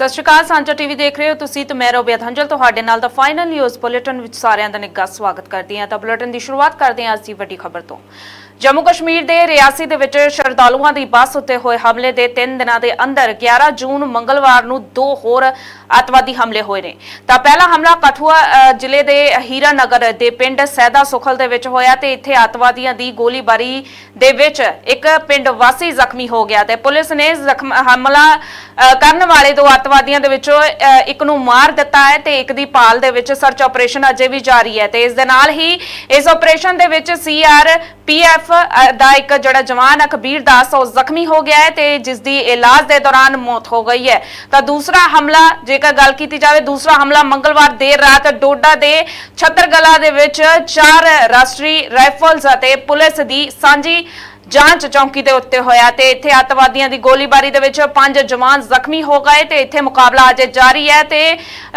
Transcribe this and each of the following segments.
ਸਤਿ ਸ਼੍ਰੀ ਅਕਾਲ, ਸਾਂਝਾ ਟੀਵੀ ਦੇਖ ਰਹੇ ਹੋ ਤੁਸੀਂ ਤੇ ਮੈਂ ਰੋਬਿਆ ਧੰਜਲ, ਤੁਹਾਡੇ ਨਾਲ ਦਾ ਫਾਈਨਲ ਨਿਊਜ਼ ਬੁਲੇਟਿਨ ਵਿੱਚ ਸਾਰਿਆਂ ਦਾ ਨਿੱਘਾ ਸਵਾਗਤ ਕਰਦੀ ਹਾਂ। ਤਾਂ ਬੁਲੇਟਿਨ ਦੀ ਸ਼ੁਰੂਆਤ ਕਰਦੇ ਹਾਂ ਅੱਜ ਦੀ ਵੱਡੀ ਖਬਰ ਤੋਂ। ਜੰਮੂ ਕਸ਼ਮੀਰ ਦੇ ਰਿਆਸੀ ਦੇ ਵਿੱਚ ਸ਼ਰਧਾਲੂਆਂ ਦੀ ਬੱਸ ਉੱਤੇ ਹੋਏ ਹਮਲੇ ਦੇ 3 ਦਿਨਾਂ ਦੇ ਅੰਦਰ 11 ਜੂਨ ਮੰਗਲਵਾਰ ਨੂੰ ਦੋ ਹੋਰ ਅੱਤਵਾਦੀ ਹਮਲੇ ਹੋਏ ਨੇ। ਤਾਂ ਪਹਿਲਾ ਹਮਲਾ ਕਠੂਆ ਜ਼ਿਲ੍ਹੇ ਦੇ ਹੀਰਾ ਨਗਰ ਦੇ ਪਿੰਡ ਸੈਦਾ ਸੁਖਲ ਦੇ ਵਿੱਚ ਹੋਇਆ ਤੇ ਇੱਥੇ ਅੱਤਵਾਦੀਆਂ ਦੀ ਗੋਲੀਬਾਰੀ ਦੇ ਵਿੱਚ ਇੱਕ ਪਿੰਡ ਵਾਸੀ ਜ਼ਖਮੀ ਹੋ ਗਿਆ ਤੇ ਪੁਲਿਸ ਨੇ ਜ਼ਖਮ, ਹਮਲਾ ਕਰਨ ਵਾਲੇ ਦੋ ਅੱਤਵਾਦੀਆਂ ਦੇ ਵਿੱਚੋਂ ਇੱਕ ਨੂੰ ਮਾਰ ਦਿੱਤਾ ਹੈ ਤੇ ਇੱਕ ਦੀ ਭਾਲ ਦੇ ਵਿੱਚ ਸਰਚ ਆਪਰੇਸ਼ਨ ਅਜੇ ਵੀ ਜਾਰੀ ਹੈ ਤੇ ਇਸ ਦੇ ਨਾਲ ਹੀ ਇਸ ਆਪਰੇਸ਼ਨ ਦੇ ਵਿੱਚ ਸੀਆਰ ਪੀਐਫ ਦਾ ਇੱਕ ਜਿਹੜਾ ਜਵਾਨ ਹੈ ਕਬੀਰ ਦਾਸ, ਉਹ ਜ਼ਖਮੀ ਹੋ ਗਿਆ ਹੈ ਤੇ ਜਿਸ ਦੀ ਇਲਾਜ ਦੇ ਦੌਰਾਨ ਮੌਤ ਹੋ ਗਈ ਹੈ। ਤਾਂ ਦੂਸਰਾ ਹਮਲਾ, ਜੇਕਰ ਗੱਲ ਕੀਤੀ ਜਾਵੇ, ਦੂਸਰਾ ਹਮਲਾ ਮੰਗਲਵਾਰ ਦੇਰ ਰਾਤ ਡੋਡਾ ਦੇ ਛਤਰਗਲਾ ਦੇ ਵਿੱਚ ਚਾਰ ਰਾਸ਼ਟਰੀ ਰਾਈਫਲਸ ਅਤੇ ਪੁਲਿਸ ਦੀ ਸਾਂਝੀ ਜਾਂਚ ਚੌਂਕੀ ਦੇ ਉੱਤੇ ਹੋਇਆ ਤੇ ਇੱਥੇ ਅੱਤਵਾਦੀਆਂ ਦੀ ਗੋਲੀਬਾਰੀ ਦੇ ਵਿੱਚ ਪੰਜ ਜਵਾਨ ਜ਼ਖਮੀ ਹੋ ਗਏ ਤੇ ਇੱਥੇ ਮੁਕਾਬਲਾ ਅਜੇ ਜਾਰੀ ਹੈ ਤੇ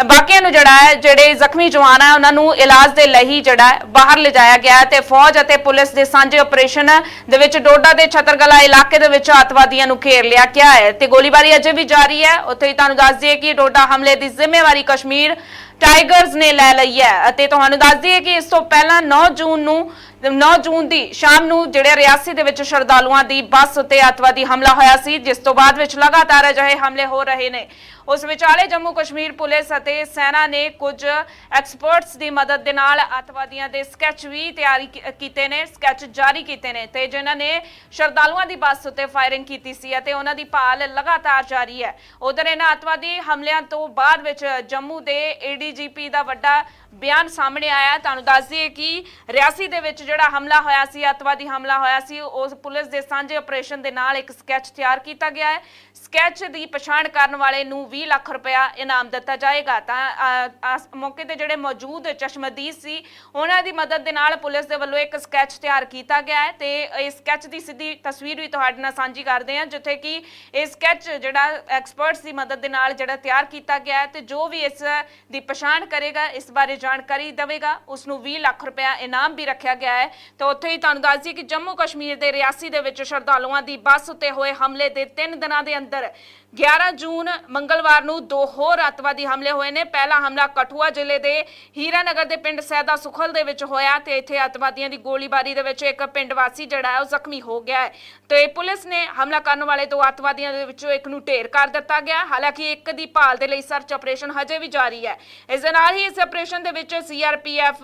ਬਾਕੀਆਂ ਨੂੰ ਜਿਹੜਾ ਹੈ, ਜਿਹੜੇ ਜ਼ਖਮੀ ਜਵਾਨ ਹੈ ਉਹਨਾਂ ਨੂੰ ਇਲਾਜ ਦੇ ਲਈ ਜਿਹੜਾ ਬਾਹਰ ਲਿਜਾਇਆ ਗਿਆ ਤੇ ਫੌਜ ਅਤੇ ਪੁਲਿਸ ਦੇ ਸਾਂਝੇ ਆਪਰੇਸ਼ਨ ਦੇ ਵਿੱਚ ਡੋਡਾ ਦੇ ਛਤਰਗਲਾ ਇਲਾਕੇ ਦੇ ਵਿੱਚ ਅੱਤਵਾਦੀਆਂ ਨੂੰ ਘੇਰ ਲਿਆ ਗਿਆ ਹੈ ਤੇ ਗੋਲੀਬਾਰੀ ਅਜੇ ਵੀ ਜਾਰੀ ਹੈ। ਉੱਥੇ ਹੀ ਤੁਹਾਨੂੰ ਦੱਸ ਦਈਏ ਕਿ ਡੋਡਾ ਹਮਲੇ ਦੀ ਜ਼ਿੰਮੇਵਾਰੀ ਕਸ਼ਮੀਰ ਟਾਈਗਰਸ ਨੇ ਲੈ ਲਈ ਹੈ ਅਤੇ ਤੁਹਾਨੂੰ ਦੱਸ ਦਈਏ ਕਿ ਇਸ ਤੋਂ ਪਹਿਲਾਂ 9 ਜੂਨ ਨੂੰ 9 ਜੂਨ ਦੀ ਸ਼ਾਮ ਨੂੰ ਜਿਹੜੇ ਰਿਆਸੀ ਦੇ ਵਿੱਚ ਸ਼ਰਧਾਲੂਆਂ ਦੀ ਬੱਸ ਉੱਤੇ ਅੱਤਵਾਦੀ ਹਮਲਾ ਹੋਇਆ ਸੀ, ਜਿਸ ਤੋਂ ਬਾਅਦ ਵਿੱਚ ਲਗਾਤਾਰ ਅਜਿਹੇ ਹਮਲੇ ਹੋ ਰਹੇ ਨੇ। ਉਸ ਵਿਚਾਲੇ ਜੰਮੂ ਕਸ਼ਮੀਰ ਪੁਲਿਸ ਅਤੇ ਸੈਨਾ ਨੇ ਕੁਝ ਐਕਸਪਰਟਸ ਦੀ ਮਦਦ ਦੇ ਨਾਲ ਅੱਤਵਾਦੀਆਂ ਦੇ ਸਕੈਚ ਵੀ ਤਿਆਰੀ ਕੀਤੇ ਨੇ, ਸਕੈਚ ਜਾਰੀ ਕੀਤੇ ਨੇ ਤੇ ਜਿਨ੍ਹਾਂ ਨੇ ਸ਼ਰਧਾਲੂਆਂ ਦੀ ਬੱਸ ਉੱਤੇ ਫਾਇਰਿੰਗ ਕੀਤੀ ਸੀ ਅਤੇ ਉਹਨਾਂ ਦੀ ਭਾਲ ਲਗਾਤਾਰ ਜਾਰੀ ਹੈ। ਉਧਰ ਇਹਨਾਂ ਅੱਤਵਾਦੀ ਹਮਲਿਆਂ ਤੋਂ ਬਾਅਦ ਵਿੱਚ ਜੰਮੂ ਦੇ ਏਡੀਜੀਪੀ ਦਾ ਵੱਡਾ ਬਿਆਨ ਸਾਹਮਣੇ ਆਇਆ ਤੁਹਾਨੂੰ ਦੱਸ ਦਈਏ ਕਿ ਰਿਆਸੀ ਦੇ ਵਿੱਚ ਜਿਹੜਾ ਹਮਲਾ ਹੋਇਆ ਸੀ, ਅੱਤਵਾਦੀ ਹਮਲਾ ਹੋਇਆ ਸੀ, ਉਸ ਪੁਲਿਸ ਦੇ ਸਾਂਝੇ ਆਪਰੇਸ਼ਨ ਦੇ ਨਾਲ ਇੱਕ ਸਕੈਚ ਤਿਆਰ ਕੀਤਾ ਗਿਆ ਹੈ। ਸਕੈਚ ਦੀ ਪਛਾਣ ਕਰਨ ਵਾਲੇ ਨੂੰ 20 ਲੱਖ ਰੁਪਇਆ ਇਨਾਮ ਦਿੱਤਾ ਜਾਏਗਾ। ਤਾਂ ਮੌਕੇ ਤੇ ਜਿਹੜੇ ਮੌਜੂਦ ਚਸ਼ਮਦੀਦ ਸੀ, ਉਹਨਾਂ ਦੀ ਮਦਦ ਦੇ ਨਾਲ ਪੁਲਿਸ ਦੇ ਵੱਲੋਂ ਇੱਕ ਸਕੈਚ ਤਿਆਰ ਕੀਤਾ ਗਿਆ ਹੈ ਤੇ ਇਸ ਸਕੈਚ ਦੀ ਸਿੱਧੀ ਤਸਵੀਰ ਵੀ ਤੁਹਾਡੇ ਨਾਲ ਸਾਂਝੀ ਕਰਦੇ ਹਾਂ, ਜਿੱਥੇ ਕਿ ਇਹ ਸਕੈਚ ਜਿਹੜਾ ਐਕਸਪਰਟਸ ਦੀ ਮਦਦ ਦੇ ਨਾਲ ਜਿਹੜਾ ਤਿਆਰ ਕੀਤਾ ਗਿਆ ਹੈ ਤੇ ਜੋ ਵੀ ਇਸ ਦੀ ਪਛਾਣ ਕਰੇਗਾ, ਇਸ ਬਾਰੇ ਜਾਣਕਾਰੀ ਦੇਵੇਗਾ। ਉਸ ਨੂੰ 20 ਲੱਖ ਰੁਪਇਆ ਇਨਾਮ ਵੀ ਰੱਖਿਆ ਗਿਆ ਹੈ। ਤੇ ਉੱਥੇ ਹੀ ਤੁਹਾਨੂੰ ਦੱਸ ਦਈਏ ਕਿ ਜੰਮੂ ਕਸ਼ਮੀਰ ਦੇ ਰਿਆਸੀ ਦੇ ਵਿੱਚ ਸ਼ਰਧਾਲੂਆਂ ਦੀ ਬੱਸ ਉੱਤੇ ਹੋਏ ਹਮਲੇ ਦੇ 3 ਦਿਨਾਂ ਦੇ ਅੰਦਰ 11 ਜੂਨ, ਮੰਗਲਵਾਰ ਨੂੰ ਦੋ ਹੋਰ ਅੱਤਵਾਦੀ ਹਮਲੇ ਹੋਏ ਨੇ। ਪਹਿਲਾ ਹਮਲਾ ਕਠੂਆ ਜ਼ਿਲ੍ਹੇ ਦੇ ਹੀਰਾਨਗਰ ਦੇ ਪਿੰਡ ਸੈਦਾ ਸੁਖਲ ਦੇ ਵਿੱਚ ਹੋਇਆ ਤੇ ਇੱਥੇ ਅੱਤਵਾਦੀਆਂ ਦੀ ਗੋਲੀਬਾਰੀ ਦੇ ਵਿੱਚ ਇੱਕ ਪਿੰਡ ਵਾਸੀ ਜਿਹੜਾ ਹੈ ਉਹ ਜ਼ਖਮੀ ਹੋ ਗਿਆ ਹੈ। ਤੇ ਪੁਲਿਸ ਨੇ ਹਮਲਾ ਕਰਨ ਵਾਲੇ ਦੋ ਅੱਤਵਾਦੀਆਂ ਦੇ ਵਿੱਚੋਂ ਇੱਕ ਨੂੰ ਢੇਰ ਕਰ ਦਿੱਤਾ ਗਿਆ। ਹਾਲਾਂਕਿ ਇੱਕ ਦੀ ਭਾਲ ਦੇ ਲਈ ਸਰਚ ਆਪਰੇਸ਼ਨ ਹਜੇ ਵੀ ਜਾਰੀ ਹੈ। ਇਸ ਦੇ ਨਾਲ ਹੀ ਇਸ ਆਪਰੇਸ਼ਨ ਦੇ ਵਿੱਚ ਸੀਆਰਪੀਐਫ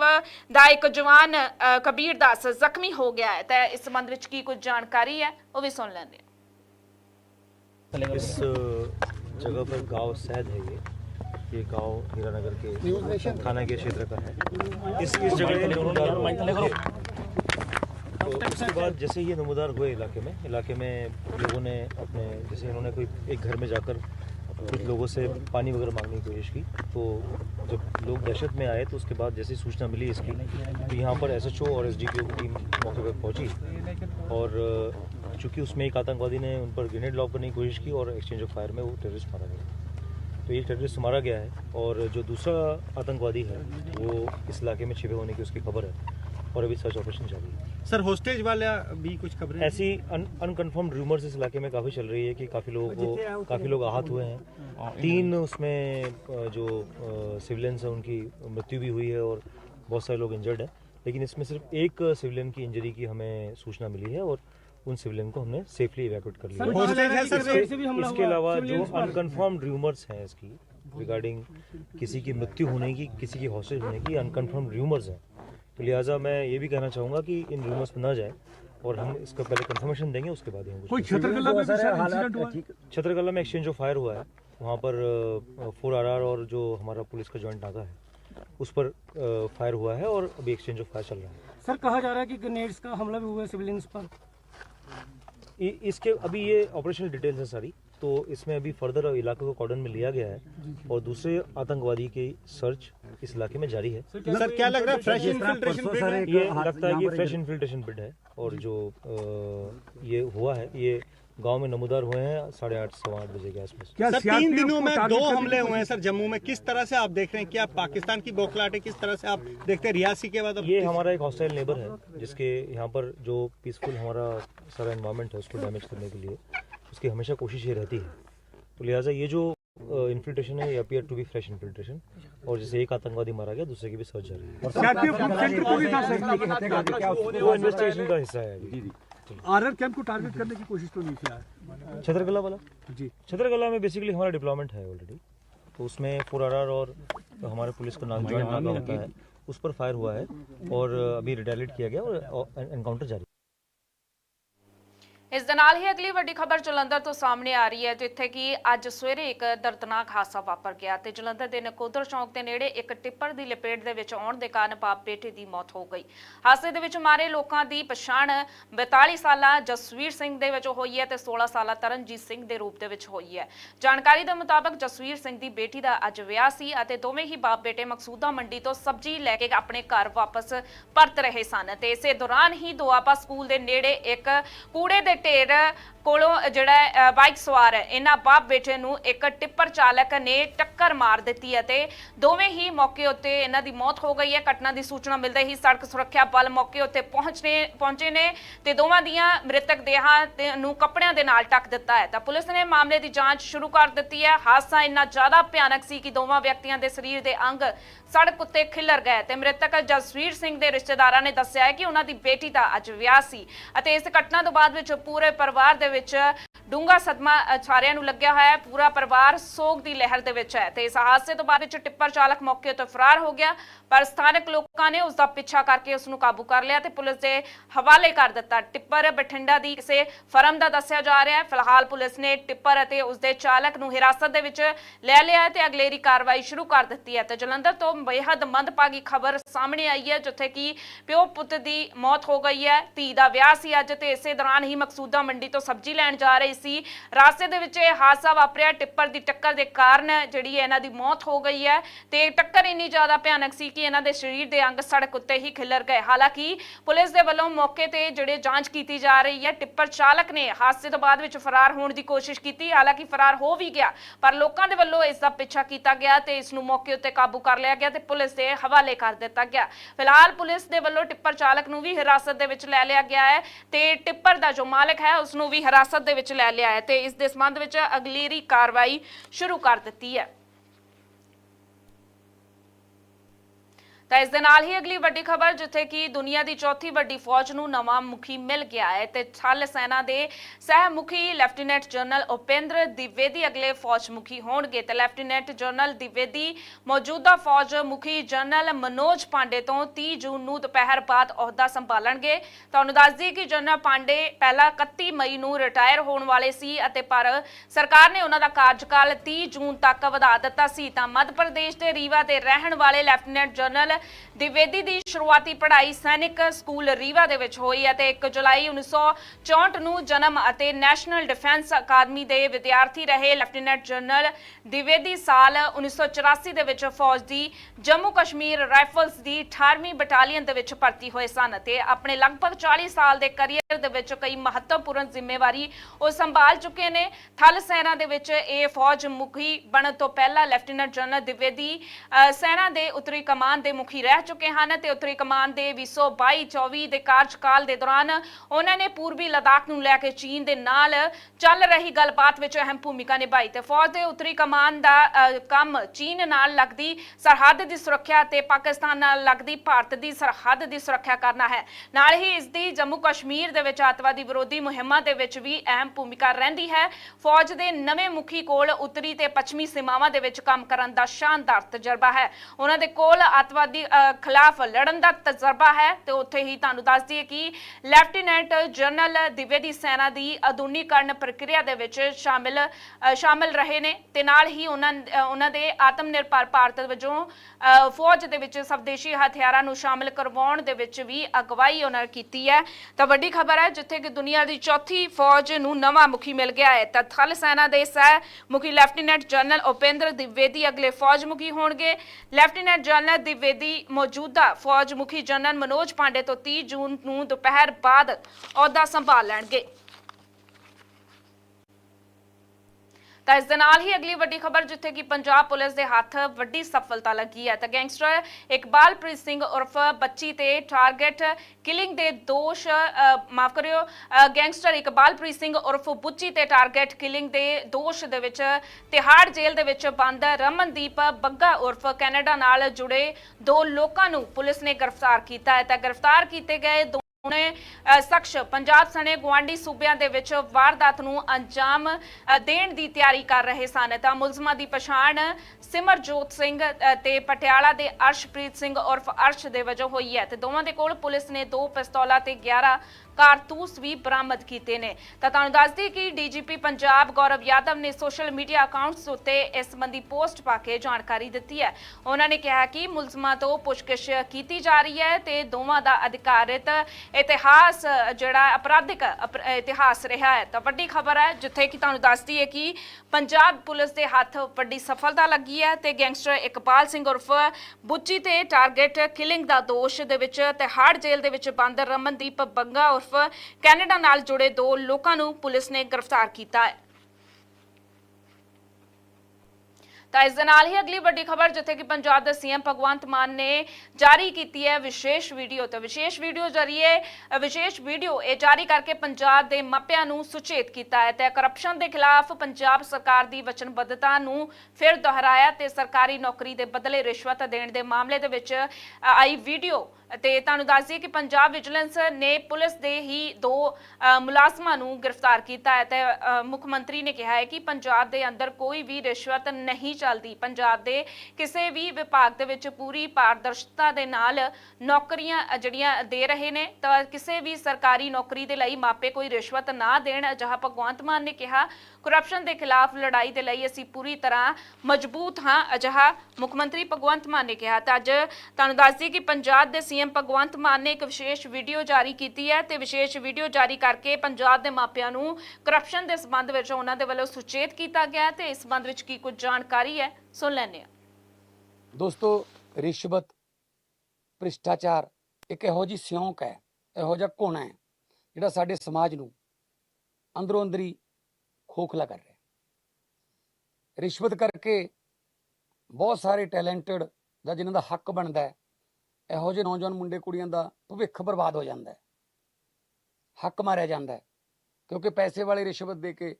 ਦਾ ਇੱਕ ਜਵਾਨ ਕਬੀਰ ਦਾਸ ਜ਼ਖਮੀ ਹੋ ਗਿਆ ਹੈ। ਤਾਂ ਇਸ ਸੰਬੰਧ ਵਿੱਚ ਕੀ ਕੁਝ ਜਾਣਕਾਰੀ ਹੈ, ਉਹ ਵੀ ਸੁਣ ਲੈਂਦੇ ਹਾਂ। इस जगह पर गाँव सैद है ये। ये गाँव हीरानगर के थाना के क्षेत्र का है। इस इस जगह पर नमूदार तो उसके बाद जैसे ये नमूदार हुए इलाके में इलाके में लोगों ने अपने जैसे इन्होंने कोई एक घर में जाकर कुछ लोगों से पानी वगैरह मांगने की कोशिश की। तो जब लोग दहशत में आए तो उसके बाद जैसे सूचना मिली इसकी तो यहाँ पर एसएचओ और एसडीपीओ की टीम मौके पर पहुँची। और चूँकि उसमें एक आतंकवादी ने उन पर ग्रेनेड लॉक करने की कोशिश की और एक्सचेंज ऑफ़ फायर में वो टेररिस्ट मारा गया। तो ये टेररिस्ट मारा गया है और जो दूसरा आतंकवादी है, वो इस इलाके में छिपे होने की उसकी खबर है और अभी सर्च ऑपरेशन जारी है। सर होस्टेज वाला भी कुछ खबरें ऐसी अनकन्फर्म्ड रूमर्स इस इलाके में काफ़ी चल रही है कि काफ़ी लोगों को काफ़ी लोग आहत हुए हैं। तीन उसमें जो सिविलियंस हैं उनकी मृत्यु भी हुई है और बहुत सारे लोग इंजर्ड हैं। लेकिन इसमें सिर्फ़ एक सिविलियन की इंजरी की हमें सूचना मिली है और उन सिविलियन को हमने सेफली इवैक्यूएट कर लिया है। है इसके इसके अलावा जो अनकन्फर्म्ड रूमर्स हैं इसकी रिगार्डिंग किसी की मृत्यु होने की किसी की हॉस्टेज होने की अनकन्फर्म्ड रूमर्स हैं। तो लिहाजा मैं ये भी कहना चाहूँगा कि इन रूमर्स में ना जाए और हम इसका पहले कंफर्मेशन देंगे उसके बाद ही हम कुछ कोई छतरगला में भी सर इंसिडेंट हुआ छतरगला में एक्सचेंज ऑफ़ फायर हुआ है। वहाँ पर फोर आर आर और जो हमारा पुलिस का जॉइंट नाका है उस पर फायर हुआ है और अभी एक्सचेंज ऑफ़ फायर चल रहा है। सर कहा जा रहा है कि ग्रेनेड्स का हमला भी हुआ है सिविलियंस पर? इसके अभी ये ऑपरेशनल डिटेल्स है सारी। तो इसमें अभी फर्दर इलाके को कॉर्डन में लिया गया है और दूसरे आतंकवादी की सर्च इस इलाके में जारी है। सर क्या लग रहा है फ्रेश इन्फिल्ट्रेशन बिड है? ये लगता है कि फ्रेश इन्फिल्ट्रेशन बिड है और जो अ, ये हुआ है ये गाँव में नमूदार हुए हैं साढ़े आठ सवा आठ बजे के आसपास। क्या सर तीन दिनों में दो हमले हुए हैं सर जम्मू में। किस तरह से आप देख रहे हैं क्या पाकिस्तान की बौखलाहट है? किस तरह से आप देखते हैं? रियासी के बाद ये हमारा एक हॉस्टाइल नेबर है जिसके यहाँ पर जो पीसफुल हमारा सारा एनवायरनमेंट है उसको डैमेज करने के लिए। उसकी हमेशा कोशिश ये रहती है। तो लिहाजा ये जो इन्फिल्ट्रेशन है ये appear to be fresh infiltration और जैसे एक आतंकवादी मारा गया दूसरे की भी सर्च जारी है। वो इन्वेस्टिगेशन का हिस्सा है आरआर कैंप को टारगेट करने की कोशिश तो नहीं किया है। छतरकला वाला? जी। छतरकला में बेसिकली हमारा डिप्लॉयमेंट है ऑलरेडी तो उसमें फोर आर और हमारे पुलिस का नाम ज्वाइंट नाका होता है। उस पर फायर हुआ है और अभी रिटेलिएट किया गया और एनकाउंटर जारी ਇਸ ਦੇ ਨਾਲ ਹੀ ਅਗਲੀ ਵੱਡੀ ਖਬਰ ਜਲੰਧਰ ਤੋਂ ਸਾਹਮਣੇ ਆ ਰਹੀ ਹੈ, ਜਿੱਥੇ ਕਿ ਅੱਜ ਸਵੇਰੇ ਇੱਕ ਦਰਦਨਾਕ ਹਾਦਸਾ ਵਾਪਰ ਗਿਆ ਤੇ ਜਲੰਧਰ ਦੇ ਨਕੋਦਰ ਚੌਂਕ ਦੇ ਨੇੜੇ ਇੱਕ ਟਿੱਪਰ ਦੀ ਲਪੇਟ ਦੇ ਵਿੱਚ ਆਉਣ ਦੇ ਕਾਰਨ ਬਾਪ ਬੇਟੇ ਦੀ ਮੌਤ ਹੋ ਗਈ। ਹਾਦਸੇ ਦੇ ਵਿੱਚ ਮਾਰੇ ਲੋਕਾਂ ਦੀ ਪਛਾਣ 42 ਸਾਲਾ ਜਸਵੀਰ ਸਿੰਘ ਦੇ ਵਿੱਚ ਹੋਈ ਹੈ ਤੇ 16 ਸਾਲਾ ਤਰਨਜੀਤ ਸਿੰਘ ਦੇ ਰੂਪ ਦੇ ਵਿੱਚ ਹੋਈ ਹੈ। ਜਾਣਕਾਰੀ ਦੇ ਮੁਤਾਬਕ ਜਸਵੀਰ ਸਿੰਘ ਦੀ ਬੇਟੀ ਦਾ ਅੱਜ ਵਿਆਹ ਸੀ ਅਤੇ ਦੋਵੇਂ ਹੀ ਬਾਪ ਬੇਟੇ ਮਕਸੂਦਾ ਮੰਡੀ ਤੋਂ ਸਬਜ਼ੀ ਲੈ ਕੇ ਆਪਣੇ ਘਰ ਵਾਪਸ ਪਰਤ ਰਹੇ ਸਨ ਤੇ ਇਸੇ ਦੌਰਾਨ ਹੀ ਦੁਆਬਾ ਸਕੂਲ ਦੇ ਨੇੜੇ ਇੱਕ ਕੂੜੇ ਦੇ ਢੇਰ ਕੋਲੋਂ ਜਿਹੜਾ ਬਾਈਕ ਸਵਾਰ ਹੈ, ਇਹਨਾਂ ਬਾਪ ਬੇਟੇ ਨੂੰ ਇੱਕ ਟਿੱਪਰ ਚਾਲਕ ਨੇ ਟੱਕਰ ਮਾਰ ਦਿੱਤੀ ਅਤੇ ਦੋਵੇਂ ਹੀ ਮੌਕੇ ਉੱਤੇ ਇਹਨਾਂ ਦੀ ਮੌਤ ਹੋ ਗਈ ਹੈ। ਘਟਨਾ ਦੀ ਸੂਚਨਾ ਮਿਲਦੇ ਹੀ ਸੜਕ ਸੁਰੱਖਿਆ ਬਲ ਮੌਕੇ ਉੱਤੇ ਪਹੁੰਚਨੇ, ਪਹੁੰਚੇ ਨੇ ਤੇ ਦੋਵਾਂ ਦੀਆਂ ਮ੍ਰਿਤਕ ਦੇਹਾਂ ਨੂੰ ਕੱਪੜਿਆਂ ਦੇ ਨਾਲ ਟੱਕ ਦਿੱਤਾ ਹੈ। ਤਾਂ ਪੁਲਿਸ ਨੇ ਮਾਮਲੇ ਦੀ ਜਾਂਚ ਸ਼ੁਰੂ ਕਰ ਦਿੱਤੀ ਹੈ। ਹਾਦਸਾ ਇੰਨਾ ਜ਼ਿਆਦਾ ਭਿਆਨਕ ਸੀ ਕਿ ਦੋਵਾਂ ਵਿਅਕਤੀਆਂ ਦੇ ਸਰੀਰ ਦੇ ਅੰਗ ਸੜਕ ਉੱਤੇ ਖਿਲਰ ਗਏ ਤੇ ਮ੍ਰਿਤਕ ਜਸਵੀਰ ਸਿੰਘ ਦੇ ਰਿਸ਼ਤੇਦਾਰਾਂ ਨੇ ਦੱਸਿਆ ਹੈ ਕਿ ਉਹਨਾਂ ਦੀ ਬੇਟੀ ਦਾ ਅੱਜ ਵਿਆਹ ਸੀ ਅਤੇ ਇਸ ਘਟਨਾ ਤੋਂ ਬਾਅਦ ਵਿੱਚ ਪੂਰੇ ਪਰਿਵਾਰ ਦੇ ਵਿੱਚ ਡੂੰਗਾ ਸਦਮਾ ਸਾਰਿਆਂ ਨੂੰ ਲੱਗਿਆ ਹੋਇਆ ਹੈ। ਪੂਰਾ ਪਰਿਵਾਰ ਸੋਗ ਦੀ ਲਹਿਰ ਦੇ ਵਿੱਚ ਹੈ। ਤੇ ਇਸ ਹਾਦਸੇ ਤੋਂ ਬਾਅਦ ਵਿੱਚ ਟਿੱਪਰ ਚਾਲਕ ਮੌਕੇ ਤੋਂ ਫਰਾਰ ਹੋ ਗਿਆ। ਪਰ ਸਥਾਨਕ ਲੋਕਾਂ ਨੇ ਉਸ ਦਾ ਪਿੱਛਾ ਕਰਕੇ ਉਸ ਨੂੰ ਕਾਬੂ ਕਰ ਲਿਆ ਤੇ ਪੁਲਿਸ ਦੇ ਹਵਾਲੇ ਕਰ ਦਿੱਤਾ। ਟਿੱਪਰ ਬਠਿੰਡਾ ਦੀ ਕਿਸੇ ਫਰਮ ਦਾ ਦੱਸਿਆ ਜਾ ਰਿਹਾ ਹੈ। ਫਿਲਹਾਲ ਪੁਲਿਸ ਨੇ ਟਿੱਪਰ ਅਤੇ ਉਸ ਦੇ ਚਾਲਕ ਨੂੰ ਹਿਰਾਸਤ ਦੇ ਵਿੱਚ ਲੈ ਲਿਆ ਤੇ ਅਗਲੇਰੀ ਕਾਰਵਾਈ ਸ਼ੁਰੂ ਕਰ ਦਿੱਤੀ ਹੈ। ਤੇ ਜਲੰਧਰ ਤੋਂ ਬੇਹੱਦ ਮੰਦਭਾਗੀ ਖਬਰ ਸਾਹਮਣੇ ਆਈ ਹੈ, ਜਿੱਥੇ ਕਿ ਪਿਓ ਪੁੱਤ ਦੀ ਮੌਤ ਹੋ ਗਈ ਹੈ। ਧੀ ਦਾ ਵਿਆਹ ਸੀ ਅੱਜ ਤੇ ਇਸੇ ਦੌਰਾਨ ਹੀ ਮਕਸੂਦਾ ਮੰਡੀ ਤੋਂ ਸਬਜ਼ੀ ਲੈਣ ਜਾ ਰਹੀ ਸੀ। ਰਾਸਤੇ ਦੇ ਵਿੱਚ ਇਹ ਹਾਦਸਾ ਵਾਪਰਿਆ। ਟਿੱਪਰ ਦੀ ਟੱਕਰ ਦੇ ਕਾਰਨ ਜਿਹੜੀ ਹੈ ਇਹਨਾਂ ਦੀ ਮੌਤ ਹੋ ਗਈ ਹੈ ਤੇ ਟੱਕਰ ਇੰਨੀ ਜ਼ਿਆਦਾ ਭਿਆਨਕ ਸੀ ਕਿ ਇਹਨਾਂ ਦੇ ਸਰੀਰ ਦੇ ਅੰਗ ਸੜਕ ਉੱਤੇ ਹੀ ਖਿਲਰ ਗਏ। ਹਾਲਾਂਕਿ ਪੁਲਿਸ ਦੇ ਵੱਲੋਂ ਮੌਕੇ ਤੇ ਜਿਹੜੇ ਜਾਂਚ ਕੀਤੀ ਜਾ ਰਹੀ ਹੈ, ਟਿੱਪਰ ਚਾਲਕ ਨੇ ਹਾਦਸੇ ਤੋਂ ਬਾਅਦ ਵਿੱਚ ਫਰਾਰ ਹੋਣ ਦੀ ਕੋਸ਼ਿਸ਼ ਕੀਤੀ। ਹਾਲਾਂਕਿ ਫਰਾਰ ਹੋ ਵੀ ਗਿਆ, ਪਰ ਲੋਕਾਂ ਦੇ ਵੱਲੋਂ ਇਸ ਦਾ ਪਿੱਛਾ ਕੀਤਾ ਗਿਆ ਤੇ ਇਸ ਨੂੰ ਮੌਕੇ ਉੱਤੇ ਕਾਬੂ ਕਰ ਲਿਆ ਗਿਆ ਤੇ ਪੁਲਿਸ ਦੇ ਹਵਾਲੇ ਕਰ ਦਿੱਤਾ ਗਿਆ। ਫਿਲਹਾਲ ਪੁਲਿਸ ਦੇ ਵੱਲੋਂ ਟਿੱਪਰ ਚਾਲਕ ਨੂੰ ਵੀ ਹਿਰਾਸਤ ਦੇ ਵਿੱਚ ਲੈ ਲਿਆ ਗਿਆ ਹੈ ਤੇ ਟਿੱਪਰ ਦਾ ਜੋ ਮਾਲਕ ਹੈ, ਉਸ ਨੂੰ ਵੀ ਹਿਰਾਸਤ ਦੇ ਵਿੱਚ ਲੈ ਲਿਆ ਹੈ ਤੇ ਇਸ ਦੇ ਸੰਬੰਧ ਵਿੱਚ ਅਗਲੇਰੀ ਕਾਰਵਾਈ ਸ਼ੁਰੂ ਕਰ ਦਿੱਤੀ ਹੈ। ਤਾਂ ਇਸ ਦੇ ਨਾਲ ਹੀ ਅਗਲੀ ਵੱਡੀ ਖਬਰ, ਜਿੱਥੇ ਕਿ ਦੁਨੀਆ ਦੀ ਚੌਥੀ ਵੱਡੀ ਫੌਜ ਨੂੰ ਨਵਾਂ ਮੁਖੀ ਮਿਲ ਗਿਆ ਹੈ, ਤੇ ਥਲ ਸੈਨਾ ਦੇ ਸਹਿ ਮੁਖੀ ਲੈਫਟੀਨੈਂਟ ਜਨਰਲ ਉਪੇਂਦਰ ਦਿਵੇਦੀ ਅਗਲੇ ਫੌਜ ਮੁਖੀ ਹੋਣਗੇ। ਤੇ ਲੈਫਟੀਨੈਂਟ ਜਨਰਲ ਦਿਵੇਦੀ ਮੌਜੂਦਾ ਫੌਜ ਮੁਖੀ ਜਨਰਲ ਮਨੋਜ ਪਾਂਡੇ ਤੋਂ 30 ਜੂਨ ਨੂੰ ਦੁਪਹਿਰ ਬਾਅਦ ਅਹੁਦਾ ਸੰਭਾਲਣਗੇ। ਤੁਹਾਨੂੰ ਦੱਸ ਦਈਏ ਕਿ ਜਨਰਲ ਪਾਂਡੇ ਪਹਿਲਾਂ 31 ਮਈ ਨੂੰ ਰਿਟਾਇਰ ਹੋਣ ਵਾਲੇ ਸੀ ਅਤੇ ਪਰ ਸਰਕਾਰ ਨੇ ਉਹਨਾਂ ਦਾ ਕਾਰਜਕਾਲ 30 ਜੂਨ ਤੱਕ ਵਧਾ ਦਿੱਤਾ ਸੀ। ਤਾਂ ਮੱਧ ਪ੍ਰਦੇਸ਼ ਦੇ ਰੀਵਾ ਦੇ ਰਹਿਣ ਵਾਲੇ ਲੈਫਟੀਨੈਂਟ ਜਨਰਲ ਦਿਵੇਦੀ ਦੀ ਸ਼ੁਰੂਆਤੀ ਪੜ੍ਹਾਈ ਸੈਨਿਕ ਸਕੂਲ ਰੀਵਾ ਦੇ ਵਿੱਚ ਹੋਈ ਅਤੇ 1 ਜੁਲਾਈ 1964 ਨੂੰ ਜਨਮ ਅਤੇ ਨੈਸ਼ਨਲ ਡਿਫੈਂਸ ਅਕਾਦਮੀ ਦੇ ਵਿਦਿਆਰਥੀ ਰਹੇ ਲੈਫਟੀਨੈਂਟ ਜਨਰਲ ਦਿਵੇਦੀ ਸਾਲ 1984 ਦੇ ਵਿੱਚ ਫੌਜ ਦੀ ਜੰਮੂ ਕਸ਼ਮੀਰ ਰਾਈਫਲਸ ਦੀ 18ਵੀਂ ਬਟਾਲੀਅਨ ਦੇ ਵਿੱਚ ਭਰਤੀ ਹੋਏ ਸਨ ਅਤੇ ਆਪਣੇ ਲਗਭਗ 40 ਸਾਲ ਦੇ ਕੈਰੀਅਰ ਦੇ ਵਿੱਚ ਕਈ ਮਹੱਤਵਪੂਰਨ ਜ਼ਿੰਮੇਵਾਰੀ ਉਹ ਸੰਭਾਲ ਚੁੱਕੇ ਨੇ। ਥਲ ਸੈਨਾ ਦੇ ਵਿੱਚ ਇਹ ਫੌਜ ਮੁਖੀ ਬਣਨ ਤੋਂ ਪਹਿਲਾਂ ਲੈਫਟੀਨੈਂਟ ਜਨਰਲ ਦਿਵੇਦੀ ਸੈਨਾ ਦੇ ਉੱਤਰੀ ਕਮਾਨ ਦੇ ਮੁਖੀ ਰਹਿ ਚੁੱਕੇ ਹਨ ਤੇ ਉੱਤਰੀ ਕਮਾਨ ਦੇ 2022 24 ਦੇ ਕਾਰਜਕਾਲ ਦੇ ਦੌਰਾਨ ਉਹਨਾਂ ਨੇ ਪੂਰਬੀ ਲਦਾਖ ਨੂੰ ਲੈ ਕੇ ਚੀਨ ਦੇ ਨਾਲ ਚੱਲ ਰਹੀ ਗੱਲਬਾਤ ਵਿੱਚ ਅਹਿਮ ਭੂਮਿਕਾ ਨਿਭਾਈ ਤੇ ਫੌਜ ਦੇ ਉੱਤਰੀ ਕਮਾਨ ਦਾ ਕੰਮ ਚੀਨ ਨਾਲ ਲੱਗਦੀ ਸਰਹੱਦ ਦੀ ਸੁਰੱਖਿਆ ਤੇ ਪਾਕਿਸਤਾਨ ਨਾਲ ਲੱਗਦੀ ਭਾਰਤ ਦੀ ਸਰਹੱਦ ਦੀ ਸੁਰੱਖਿਆ ਕਰਨਾ ਹੈ। ਨਾਲ ਹੀ ਇਸ ਦੀ ਜੰਮੂ ਕਸ਼ਮੀਰ ਦੇ ਵਿੱਚ ਅੱਤਵਾਦੀ ਵਿਰੋਧੀ ਮੁਹਿੰਮਾਂ ਦੇ ਵਿੱਚ ਵੀ ਅਹਿਮ ਭੂਮਿਕਾ ਰਹਿੰਦੀ ਹੈ। ਫੌਜ ਦੇ ਨਵੇਂ ਮੁਖੀ ਕੋਲ ਉੱਤਰੀ ਤੇ ਪੱਛਮੀ ਸੀਮਾਵਾਂ ਦੇ ਵਿੱਚ ਕੰਮ ਕਰਨ ਦਾ ਸ਼ਾਨਦਾਰ ਤਜਰਬਾ ਹੈ। ਉਹਨਾਂ ਦੇ ਕੋਲ ਅੱਤਵਾਦੀ ਅ, ਖਿਲਾਫ ਲੜਨ ਦਾ ਤਜਰਬਾ ਹੈ ਤੇ ਉੱਥੇ ਹੀ ਤੁਹਾਨੂੰ ਦੱਸ ਦਈਏ ਕਿ ਲੈਫਟੀਨੈਂਟ ਜਨਰਲ ਦਿਵੇਦੀ ਸੈਨਾ ਦੀ ਆਧੁਨਿਕਰਨ ਪ੍ਰਕਿਰਿਆ ਦੇ ਵਿੱਚ ਸ਼ਾਮਿਲ ਸ਼ਾਮਿਲ ਰਹੇ ਨੇ ਤੇ ਨਾਲ ਹੀ ਉਹਨਾਂ ਉਹਨਾਂ ਦੇ ਆਤਮ ਨਿਰਭਰ ਭਾਰਤ ਵਜੋਂ ਫੌਜ ਦੇ ਵਿੱਚ ਸਵਦੇਸ਼ੀ ਹਥਿਆਰਾਂ ਨੂੰ ਸ਼ਾਮਿਲ ਕਰਵਾਉਣ ਦੇ ਵਿੱਚ ਵੀ ਅਗਵਾਈ ਉਹਨਾਂ ਕੀਤੀ ਹੈ। ਤਾਂ ਵੱਡੀ ਖਬਰ ਹੈ ਜਿੱਥੇ ਕਿ ਦੁਨੀਆ ਦੀ ਚੌਥੀ ਫੌਜ ਨੂੰ ਨਵਾਂ ਮੁਖੀ ਮਿਲ ਗਿਆ ਹੈ ਤਾਂ ਥਲ ਸੈਨਾ ਦੇ ਸਹਿ ਮੁਖੀ ਲੈਫਟੀਨੈਂਟ ਜਨਰਲ ਉਪੇਂਦਰ ਦਿਵੇਦੀ ਅਗਲੇ ਫੌਜ ਮੁਖੀ ਹੋਣਗੇ। ਲੈਫਟੀਨੈਂਟ ਜਨਰਲ ਦਿਵੇਦੀ ਮੌਜੂਦਾ ਫੌਜ ਮੁਖੀ ਜਨਰਲ ਮਨੋਜ ਪਾਂਡੇ ਤੋਂ 30 ਜੂਨ ਨੂੰ ਦੁਪਹਿਰ ਬਾਅਦ ਅਹੁਦਾ ਸੰਭਾਲ ਲੈਣਗੇ। ਤਾਂ ਇਸ ਦੇ ਨਾਲ ਹੀ ਅਗਲੀ ਵੱਡੀ ਖਬਰ ਜਿੱਥੇ ਕਿ ਪੰਜਾਬ ਪੁਲਿਸ ਦੇ ਹੱਥ ਵੱਡੀ ਸਫਲਤਾ ਲੱਗੀ ਹੈ। ਤਾਂ ਗੈਂਗਸਟਰ ਇਕਬਾਲਪ੍ਰੀਤ ਸਿੰਘ ਉਰਫ ਬੱਚੀ ਤੇ ਟਾਰਗੇਟ ਕਿਲਿੰਗ ਦੇ ਦੋਸ਼ ਮਾਫ ਕਰਿਓ ਅ, ਗੈਂਗਸਟਰ ਇਕਬਾਲਪ੍ਰੀਤ ਸਿੰਘ ਉਰਫ ਬੁੱਚੀ ਤੇ ਟਾਰਗੇਟ ਕਿਲਿੰਗ ਦੇ ਦੋਸ਼ ਦੇ ਵਿੱਚ ਤਿਹਾੜ ਜੇਲ੍ਹ ਦੇ ਵਿੱਚ ਬੰਦ ਰਮਨਦੀਪ ਬੱਗਾ ਉਰਫ ਕੈਨੇਡਾ ਨਾਲ ਜੁੜੇ ਦੋ ਲੋਕਾਂ ਨੂੰ ਪੁਲਿਸ ਨੇ ਗ੍ਰਿਫਤਾਰ ਕੀਤਾ ਹੈ। ਤਾਂ ਗ੍ਰਿਫਤਾਰ ਕੀਤੇ ਗਏ ਦੋਨੇ ਸ਼ਖਸ ਪੰਜਾਬ ਸਣੇ ਗਵਾਂਡੀ ਸੂਬਿਆਂ ਦੇ ਵਿੱਚ ਵਾਰਦਾਤ ਨੂੰ ਅੰਜਾਮ ਦੇਣ ਦੀ ਤਿਆਰੀ ਕਰ ਰਹੇ ਸਨ। ਤਾਂ ਮੁਲਜ਼ਮਾਂ ਦੀ ਪਛਾਣ ਸਿਮਰਜੋਤ ਸਿੰਘ ਤੇ ਪਟਿਆਲਾ ਦੇ ਅਰਸ਼ਪ੍ਰੀਤ ਸਿੰਘ ਉਰਫ ਅਰਸ਼ ਦੇ ਵਜੋਂ ਹੋਈ ਹੈ। ਤੇ ਦੋਵਾਂ ਦੇ ਕੋਲ ਪੁਲਿਸ ਨੇ ਦੋ ਪਿਸਤੌਲਾਂ ਤੇ 11 ਕਾਰਤੂਸ ਵੀ ਬਰਾਮਦ ਕੀਤੇ ਨੇ। ਤਾਂ ਤੁਹਾਨੂੰ ਦੱਸ ਦਈਏ ਕਿ ਡੀਜੀਪੀ ਪੰਜਾਬ ਗੌਰਵ ਯਾਦਵ ਨੇ ਸੋਸ਼ਲ ਮੀਡੀਆ ਅਕਾਊਂਟਸ ਉੱਤੇ ਇਸ ਸੰਬੰਧੀ ਪੋਸਟ ਪਾ ਕੇ ਜਾਣਕਾਰੀ ਦਿੱਤੀ ਹੈ। ਉਹਨਾਂ ਨੇ ਕਿਹਾ ਕਿ ਮੁਲਜ਼ਮਾਂ ਤੋਂ ਪੁੱਛਗਿੱਛ ਕੀਤੀ ਜਾ ਰਹੀ ਹੈ ਤੇ ਦੋਵਾਂ ਦਾ ਅਧਿਕਾਰਿਤ ਇਤਿਹਾਸ ਜਿਹੜਾ ਅਪਰਾਧਿਕ ਇਤਿਹਾਸ ਰਿਹਾ ਹੈ। ਤਾਂ ਵੱਡੀ ਖਬਰ ਹੈ, ਜਿੱਥੇ ਕਿ ਤੁਹਾਨੂੰ ਦੱਸਦੀ ਹੈ ਕਿ ਪੰਜਾਬ ਪੁਲਿਸ ਦੇ ਹੱਥ ਵੱਡੀ ਸਫਲਤਾ ਲੱਗੀ ਹੈ ਤੇ ਗੈਂਗਸਟਰ ਇਕਬਾਲ ਸਿੰਘ ਉਰਫ ਬੁੱਚੀ ਤੇ ਟਾਰਗੇਟ ਕਿਲਿੰਗ ਦਾ ਦੋਸ਼ ਦੇ ਵਿੱਚ ਤਿਹਾੜ ਜੇਲ੍ਹ ਦੇ ਵਿੱਚ ਬੰਦ ਰਮਨਦੀਪ ਬੰਗਾ ਉਰਫ ਕੈਨੇਡਾ ਨਾਲ ਜੁੜੇ ਦੋ ਲੋਕਾਂ ਨੂੰ ਪੁਲਿਸ ਨੇ ਗ੍ਰਿਫਤਾਰ ਕੀਤਾ ਹੈ। ਤਾਂ ਇਸ ਦੇ ਨਾਲ ਹੀ ਅਗਲੀ ਵੱਡੀ ਖਬਰ ਜਿੱਥੇ ਕਿ ਪੰਜਾਬ ਦੇ ਸੀਐਮ ਭਗਵੰਤ ਮਾਨ ਨੇ ਜਾਰੀ ਕੀਤੀ ਹੈ ਵਿਸ਼ੇਸ਼ ਵੀਡੀਓ ਤੇ ਵਿਸ਼ੇਸ਼ ਵੀਡੀਓ ਜਰੀਏ ਵਿਸ਼ੇਸ਼ ਵੀਡੀਓ ਇਹ ਜਾਰੀ ਕਰਕੇ ਪੰਜਾਬ ਦੇ ਮਾਪਿਆਂ ਨੂੰ ਸੁਚੇਤ ਕੀਤਾ ਹੈ ਤੇ ਕਰਪਸ਼ਨ ਦੇ ਖਿਲਾਫ ਪੰਜਾਬ ਸਰਕਾਰ ਦੀ ਵਚਨਬੱਧਤਾ ਨੂੰ ਫਿਰ ਦੁਹਰਾਇਆ ਤੇ ਸਰਕਾਰੀ ਨੌਕਰੀ ਦੇ ਬਦਲੇ ਰਿਸ਼ਵਤ ਦੇਣ ਦੇ ਮਾਮਲੇ ਦੇ ਵਿੱਚ ਆਈ ਵੀਡੀਓ। ਤੇ ਤੁਹਾਨੂੰ ਦੱਸ ਦਈਏ ਕਿ ਪੰਜਾਬ ਵਿਜੀਲੈਂਸ ਨੇ ਪੁਲਿਸ ਦੇ ਹੀ ਦੋ ਮੁਲਾਜ਼ਮਾਂ ਨੂੰ ਗ੍ਰਿਫਤਾਰ ਕੀਤਾ ਹੈ ਤੇ ਮੁੱਖ ਮੰਤਰੀ ਨੇ ਕਿਹਾ ਹੈ ਕਿ ਪੰਜਾਬ ਦੇ ਅੰਦਰ ਕੋਈ ਵੀ ਰਿਸ਼ਵਤ ਨਹੀਂ ਚੱਲਦੀ। ਪੰਜਾਬ ਦੇ ਕਿਸੇ ਵੀ ਵਿਭਾਗ ਦੇ ਵਿੱਚ ਪੂਰੀ ਪਾਰਦਰਸ਼ਤਾ ਦੇ ਨਾਲ ਨੌਕਰੀਆਂ ਜਿਹੜੀਆਂ ਦੇ ਰਹੇ ਨੇ, ਤਾਂ ਕਿਸੇ ਵੀ ਸਰਕਾਰੀ ਨੌਕਰੀ ਦੇ ਲਈ ਮਾਪੇ ਕੋਈ ਰਿਸ਼ਵਤ ਨਾ ਦੇਣ, ਅਜਿਹਾ ਭਗਵੰਤ ਮਾਨ ਨੇ ਕਿਹਾ। ਕਰਪਸ਼ਨ ਦੇ ਖਿਲਾਫ ਲੜਾਈ ਦੇ ਲਈ ਅਸੀਂ ਪੂਰੀ ਤਰ੍ਹਾਂ ਮਜ਼ਬੂਤ ਹਾਂ, ਅਜਿਹਾ ਮੁੱਖ ਮੰਤਰੀ ਭਗਵੰਤ ਮਾਨ ਨੇ ਕਿਹਾ। ਤਾਂ ਅੱਜ ਤੁਹਾਨੂੰ ਦੱਸ ਦਈਏ ਕਿ ਪੰਜਾਬ ਦੇ ਸੀਐਮ ਭਗਵੰਤ ਮਾਨ ਨੇ ਇੱਕ ਵਿਸ਼ੇਸ਼ ਵੀਡੀਓ ਜਾਰੀ ਕੀਤੀ ਹੈ ਤੇ ਵਿਸ਼ੇਸ਼ ਵੀਡੀਓ ਜਾਰੀ ਕਰਕੇ ਪੰਜਾਬ ਦੇ ਮਾਪਿਆਂ ਨੂੰ ਕਰਪਸ਼ਨ ਦੇ ਸੰਬੰਧ ਵਿੱਚ ਉਹਨਾਂ ਦੇ ਵੱਲੋਂ ਸੁਚੇਤ ਕੀਤਾ ਗਿਆ ਤੇ ਇਸ ਸੰਬੰਧ ਵਿੱਚ ਕੀ ਕੁਝ ਜਾਣਕਾਰੀ ਹੈ, ਸੁਣ ਲੈਂਦੇ ਹਾਂ। ਦੋਸਤੋ, ਰਿਸ਼ਵਤ, ਭ੍ਰਿਸ਼ਟਾਚਾਰ, ਇੱਕ ਇਹੋ ਜੀ ਸਿਉਂਕ ਹੈ, ਇਹੋ ਜਿਹਾ ਘੁਣ ਹੈ, ਜਿਹੜਾ ਸਾਡੇ ਸਮਾਜ ਨੂੰ ਅੰਦਰੋਂ ਅੰਦਰੀ ਖੋਖਲਾ ਕਰ ਰਿਹਾ ਹੈ। ਰਿਸ਼ਵਤ ਕਰਕੇ ਬਹੁਤ ਸਾਰੇ ਟੈਲੈਂਟਡ ਜਾਂ ਜਿਨ੍ਹਾਂ ਦਾ ਹੱਕ ਬਣਦਾ ਹੈ, ਇਹੋ ਜਿਹੇ ਨੌਜਵਾਨ ਮੁੰਡੇ ਕੁੜੀਆਂ ਦਾ ਭਵਿੱਖ ਬਰਬਾਦ ਹੋ ਜਾਂਦਾ ਹੈ। ਹੱਕ ਮਾਰਿਆ ਜਾਂਦਾ ਹੈ, ਕਿਉਂਕਿ ਪੈਸੇ ਵਾਲੇ ਰਿਸ਼ਵਤ ਦੇ ਕੇ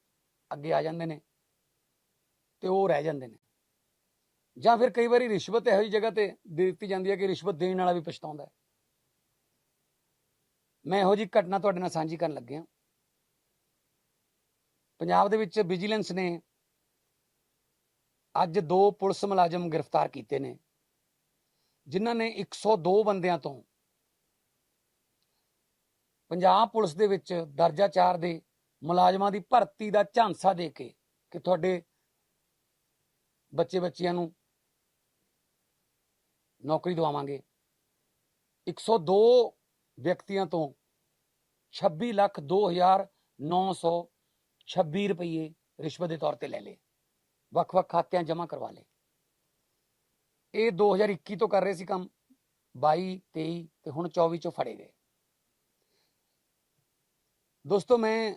ਅੱਗੇ ਆ ਜਾਂਦੇ ਨੇ। ਤੇ ਉਹ ਰਹਿ ਜਾਂਦੇ ਨੇ। ਜਾਂ ਫਿਰ ਕਈ ਵਾਰੀ ਰਿਸ਼ਵਤ ਇਹੋ ਜਿਹੀ ਜਗ੍ਹਾ ਤੇ ਦੇ ਦਿੱਤੀ ਜਾਂਦੀ ਹੈ ਕਿ ਰਿਸ਼ਵਤ ਦੇਣ ਵਾਲਾ ਵੀ ਪਛਤਾਉਂਦਾ ਹੈ। ਮੈਂ ਇਹੋ ਜਿਹੀ ਘਟਨਾ ਤੁਹਾਡੇ ਨਾਲ ਸਾਂਝੀ ਕਰਨ ਲੱਗਿਆ। ਪੰਜਾਬ ਦੇ ਵਿੱਚ ਵਿਜੀਲੈਂਸ ਨੇ ਅੱਜ ਦੋ ਪੁਲਿਸ ਮੁਲਾਜ਼ਮ ਗ੍ਰਿਫਤਾਰ ਕੀਤੇ ਨੇ, ਜਿਨ੍ਹਾਂ ਨੇ 102 ਬੰਦਿਆਂ ਤੋਂ ਪੰਜਾਬ ਪੁਲਿਸ ਦੇ ਵਿੱਚ ਦਰਜਾ 4 ਦੇ ਮੁਲਾਜ਼ਮਾਂ ਦੀ ਭਰਤੀ ਦਾ ਝਾਂਸਾ ਦੇ ਕੇ ਕਿ ਤੁਹਾਡੇ ਬੱਚੇ ਬੱਚਿਆਂ ਨੂੰ ਨੌਕਰੀ ਦਵਾਵਾਂਗੇ। 102 ਵਿਅਕਤੀਆਂ ਤੋਂ 26 ਲੱਖ 2926 ਰੁਪਏ ਰਿਸ਼ਵਤ ਦੇ ਤੌਰ ਤੇ ਲੈ ਲਏ। ਵੱਖ-ਵੱਖ ਖਾਤਿਆਂ ਜਮ੍ਹਾਂ ਕਰਵਾ ਲਏ। ਇਹ 2021 ਤੋਂ ਕਰ ਰਹੇ ਸੀ ਕੰਮ। 22 23 ਤੇ ਹੁਣ 24 ਚੋਂ ਫੜੇ ਗਏ। ਦੋਸਤੋ, ਮੈਂ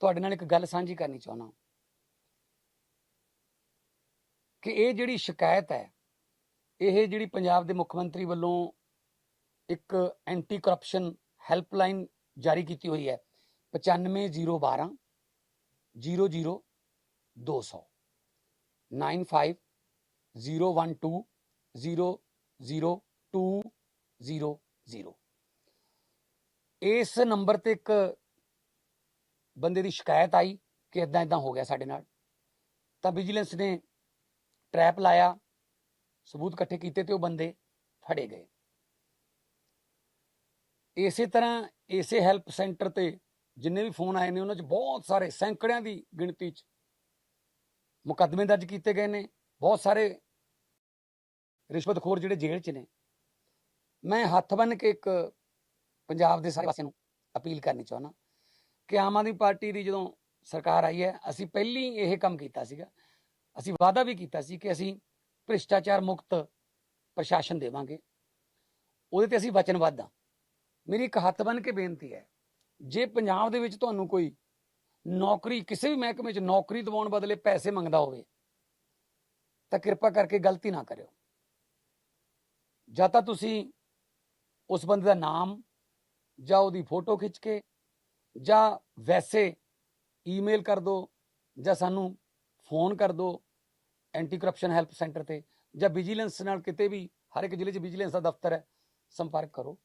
ਤੁਹਾਡੇ ਨਾਲ ਇੱਕ ਗੱਲ ਸਾਂਝੀ ਕਰਨੀ ਚਾਹੁੰਦਾ ਕਿ ਇਹ ਜਿਹੜੀ ਸ਼ਿਕਾਇਤ ਹੈ, ਇਹ ਜਿਹੜੀ ਪੰਜਾਬ ਦੇ ਮੁੱਖ ਮੰਤਰੀ ਵੱਲੋਂ ਇੱਕ ਐਂਟੀ ਕਰਪਸ਼ਨ ਹੈਲਪਲਾਈਨ ਜਾਰੀ ਕੀਤੀ ਹੋਈ ਹੈ 95012 00 200 95012 00200 ਇਸ ਨੰਬਰ ਤੇ ਇੱਕ ਬੰਦੇ ਦੀ ਸ਼ਿਕਾਇਤ ਆਈ ਕਿ ਇਦਾਂ ਇਦਾਂ ਹੋ ਗਿਆ ਸਾਡੇ ਨਾਲ। ਤਾਂ ਵਿਜੀਲੈਂਸ ਨੇ ਟਰੈਪ ਲਾਇਆ, ਸਬੂਤ ਇਕੱਠੇ ਕੀਤੇ ਤੇ ਉਹ ਬੰਦੇ ਫੜੇ ਗਏ। ਇਸੇ ਤਰ੍ਹਾਂ ਇਸੇ ਹੈਲਪ ਸੈਂਟਰ ਤੇ ਜਿੰਨੇ ਵੀ ਫੋਨ ਆਏ ਨੇ, ਉਹਨਾਂ 'ਚ ਬਹੁਤ ਸਾਰੇ ਸੈਂਕੜਿਆਂ ਦੀ ਗਿਣਤੀ 'ਚ ਮੁਕੱਦਮੇ ਦਰਜ ਕੀਤੇ ਗਏ ਨੇ। ਬਹੁਤ ਸਾਰੇ ਰਿਸ਼ਵਤਖੋਰ ਜਿਹੜੇ ਜੇਲ੍ਹ 'ਚ ਨੇ। ਮੈਂ ਹੱਥ ਬੰਨ ਕੇ ਇੱਕ ਪੰਜਾਬ ਦੇ ਸਾਰੇ ਵਾਸੀਆਂ ਨੂੰ ਅਪੀਲ ਕਰਨੀ ਚਾਹੁੰਦਾ ਕਿ ਆਮ ਆਦਮੀ ਪਾਰਟੀ ਦੀ ਜਦੋਂ ਸਰਕਾਰ ਆਈ ਹੈ, ਅਸੀਂ ਪਹਿਲੀ ਇਹ ਕੰਮ ਕੀਤਾ ਸੀਗਾ ਅਸੀਂ ਵਾਅਦਾ ਵੀ ਕੀਤਾ ਸੀ ਕਿ ਅਸੀਂ ਭ੍ਰਿਸ਼ਟਾਚਾਰ ਮੁਕਤ ਪ੍ਰਸ਼ਾਸਨ ਦੇਵਾਂਗੇ। ਉਹਦੇ ਤੇ ਅਸੀਂ ਵਚਨਬੱਧ ਹਾਂ। ਮੇਰੀ ਇੱਕ ਹੱਥ ਬੰਨ ਕੇ ਬੇਨਤੀ ਹੈ, ਜੇ ਪੰਜਾਬ ਦੇ ਵਿੱਚ ਤੁਹਾਨੂੰ ਕੋਈ ਨੌਕਰੀ, ਕਿਸੇ ਵੀ ਮਹਿਕਮੇ 'ਚ ਨੌਕਰੀ ਦਿਵਾਉਣ ਬਦਲੇ ਪੈਸੇ ਮੰਗਦਾ ਹੋਵੇ, ਤਾਂ ਕਿਰਪਾ ਕਰਕੇ ਗਲਤੀ ਨਾ ਕਰਿਓ। ਜਾਂ ਤਾਂ ਤੁਸੀਂ ਉਸ ਬੰਦੇ ਦਾ ਨਾਮ ਜਾਂ ਉਹਦੀ ਫੋਟੋ ਖਿੱਚ ਕੇ ਜਾਂ ਵੈਸੇ ਈਮੇਲ ਕਰ ਦਿਓ ਜਾਂ ਸਾਨੂੰ ਫੋਨ ਕਰ ਦਿਓ ਐਂਟੀ ਕਰਪਸ਼ਨ ਹੈਲਪ ਸੈਂਟਰ ਤੇ ਜਾਂ ਵਿਜੀਲੈਂਸ ਨਾਲ ਕਿਤੇ ਵੀ, ਹਰ ਇੱਕ ਜ਼ਿਲ੍ਹੇ 'ਚ ਵਿਜੀਲੈਂਸ ਦਾ ਦਫ਼ਤਰ ਹੈ, ਸੰਪਰਕ ਕਰੋ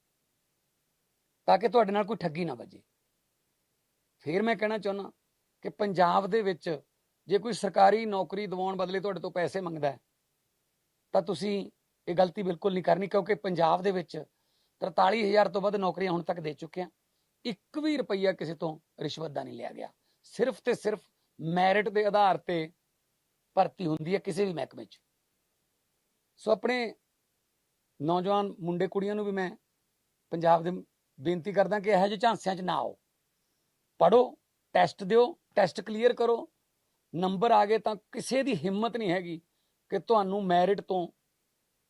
ਤਾਂ ਕਿ ਤੁਹਾਡੇ ਨਾਲ ਕੋਈ ਠੱਗੀ ਨਾ ਵੱਜੇ। ਫਿਰ ਮੈਂ ਕਹਿਣਾ ਚਾਹੁੰਦਾ ਕਿ ਪੰਜਾਬ ਦੇ ਵਿੱਚ ਜੇ ਕੋਈ ਸਰਕਾਰੀ ਨੌਕਰੀ ਦਿਵਾਉਣ ਬਦਲੇ ਤੁਹਾਡੇ ਤੋਂ ਪੈਸੇ ਮੰਗਦਾ ਹੈ, ਤਾਂ ਤੁਸੀਂ ਇਹ ਗਲਤੀ ਬਿਲਕੁਲ ਨਹੀਂ ਕਰਨੀ ਕਿਉਂਕਿ ਪੰਜਾਬ ਦੇ ਵਿੱਚ 43000 ਤੋਂ ਵੱਧ ਨੌਕਰੀਆਂ ਹੁਣ ਤੱਕ ਦੇ ਚੁੱਕੇ ਹਾਂ ਇੱਕ ਵੀ ਰੁਪਈਆ ਕਿਸੇ ਤੋਂ ਰਿਸ਼ਵਤ ਦਾ ਨਹੀਂ ਲਿਆ ਗਿਆ। ਸਿਰਫ ਤੇ ਸਿਰਫ ਮੈਰਿਟ ਦੇ ਆਧਾਰ ਤੇ ਭਰਤੀ ਹੁੰਦੀ ਹੈ ਕਿਸੇ ਵੀ ਮਹਿਕਮੇ 'ਚ। ਸੋ ਆਪਣੇ ਨੌਜਵਾਨ ਮੁੰਡੇ ਕੁੜੀਆਂ ਨੂੰ ਵੀ ਮੈਂ ਪੰਜਾਬ ਦੇ ਬੇਨਤੀ ਕਰਦਾ ਕਿ ਇਹੋ ਜਿਹੇ ਝਾਂਸਿਆਂ 'ਚ ਨਾ ਆਓ। ਪੜੋ ਟੈਸਟ ਦਿਓ ਟੈਸਟ ਕਲੀਅਰ ਕਰੋ। ਨੰਬਰ ਆ ਗਏ ਤਾਂ ਕਿਸੇ ਦੀ ਹਿੰਮਤ ਨਹੀਂ ਹੈਗੀ ਕਿ ਤੁਹਾਨੂੰ ਮੈਰਿਟ ਤੋਂ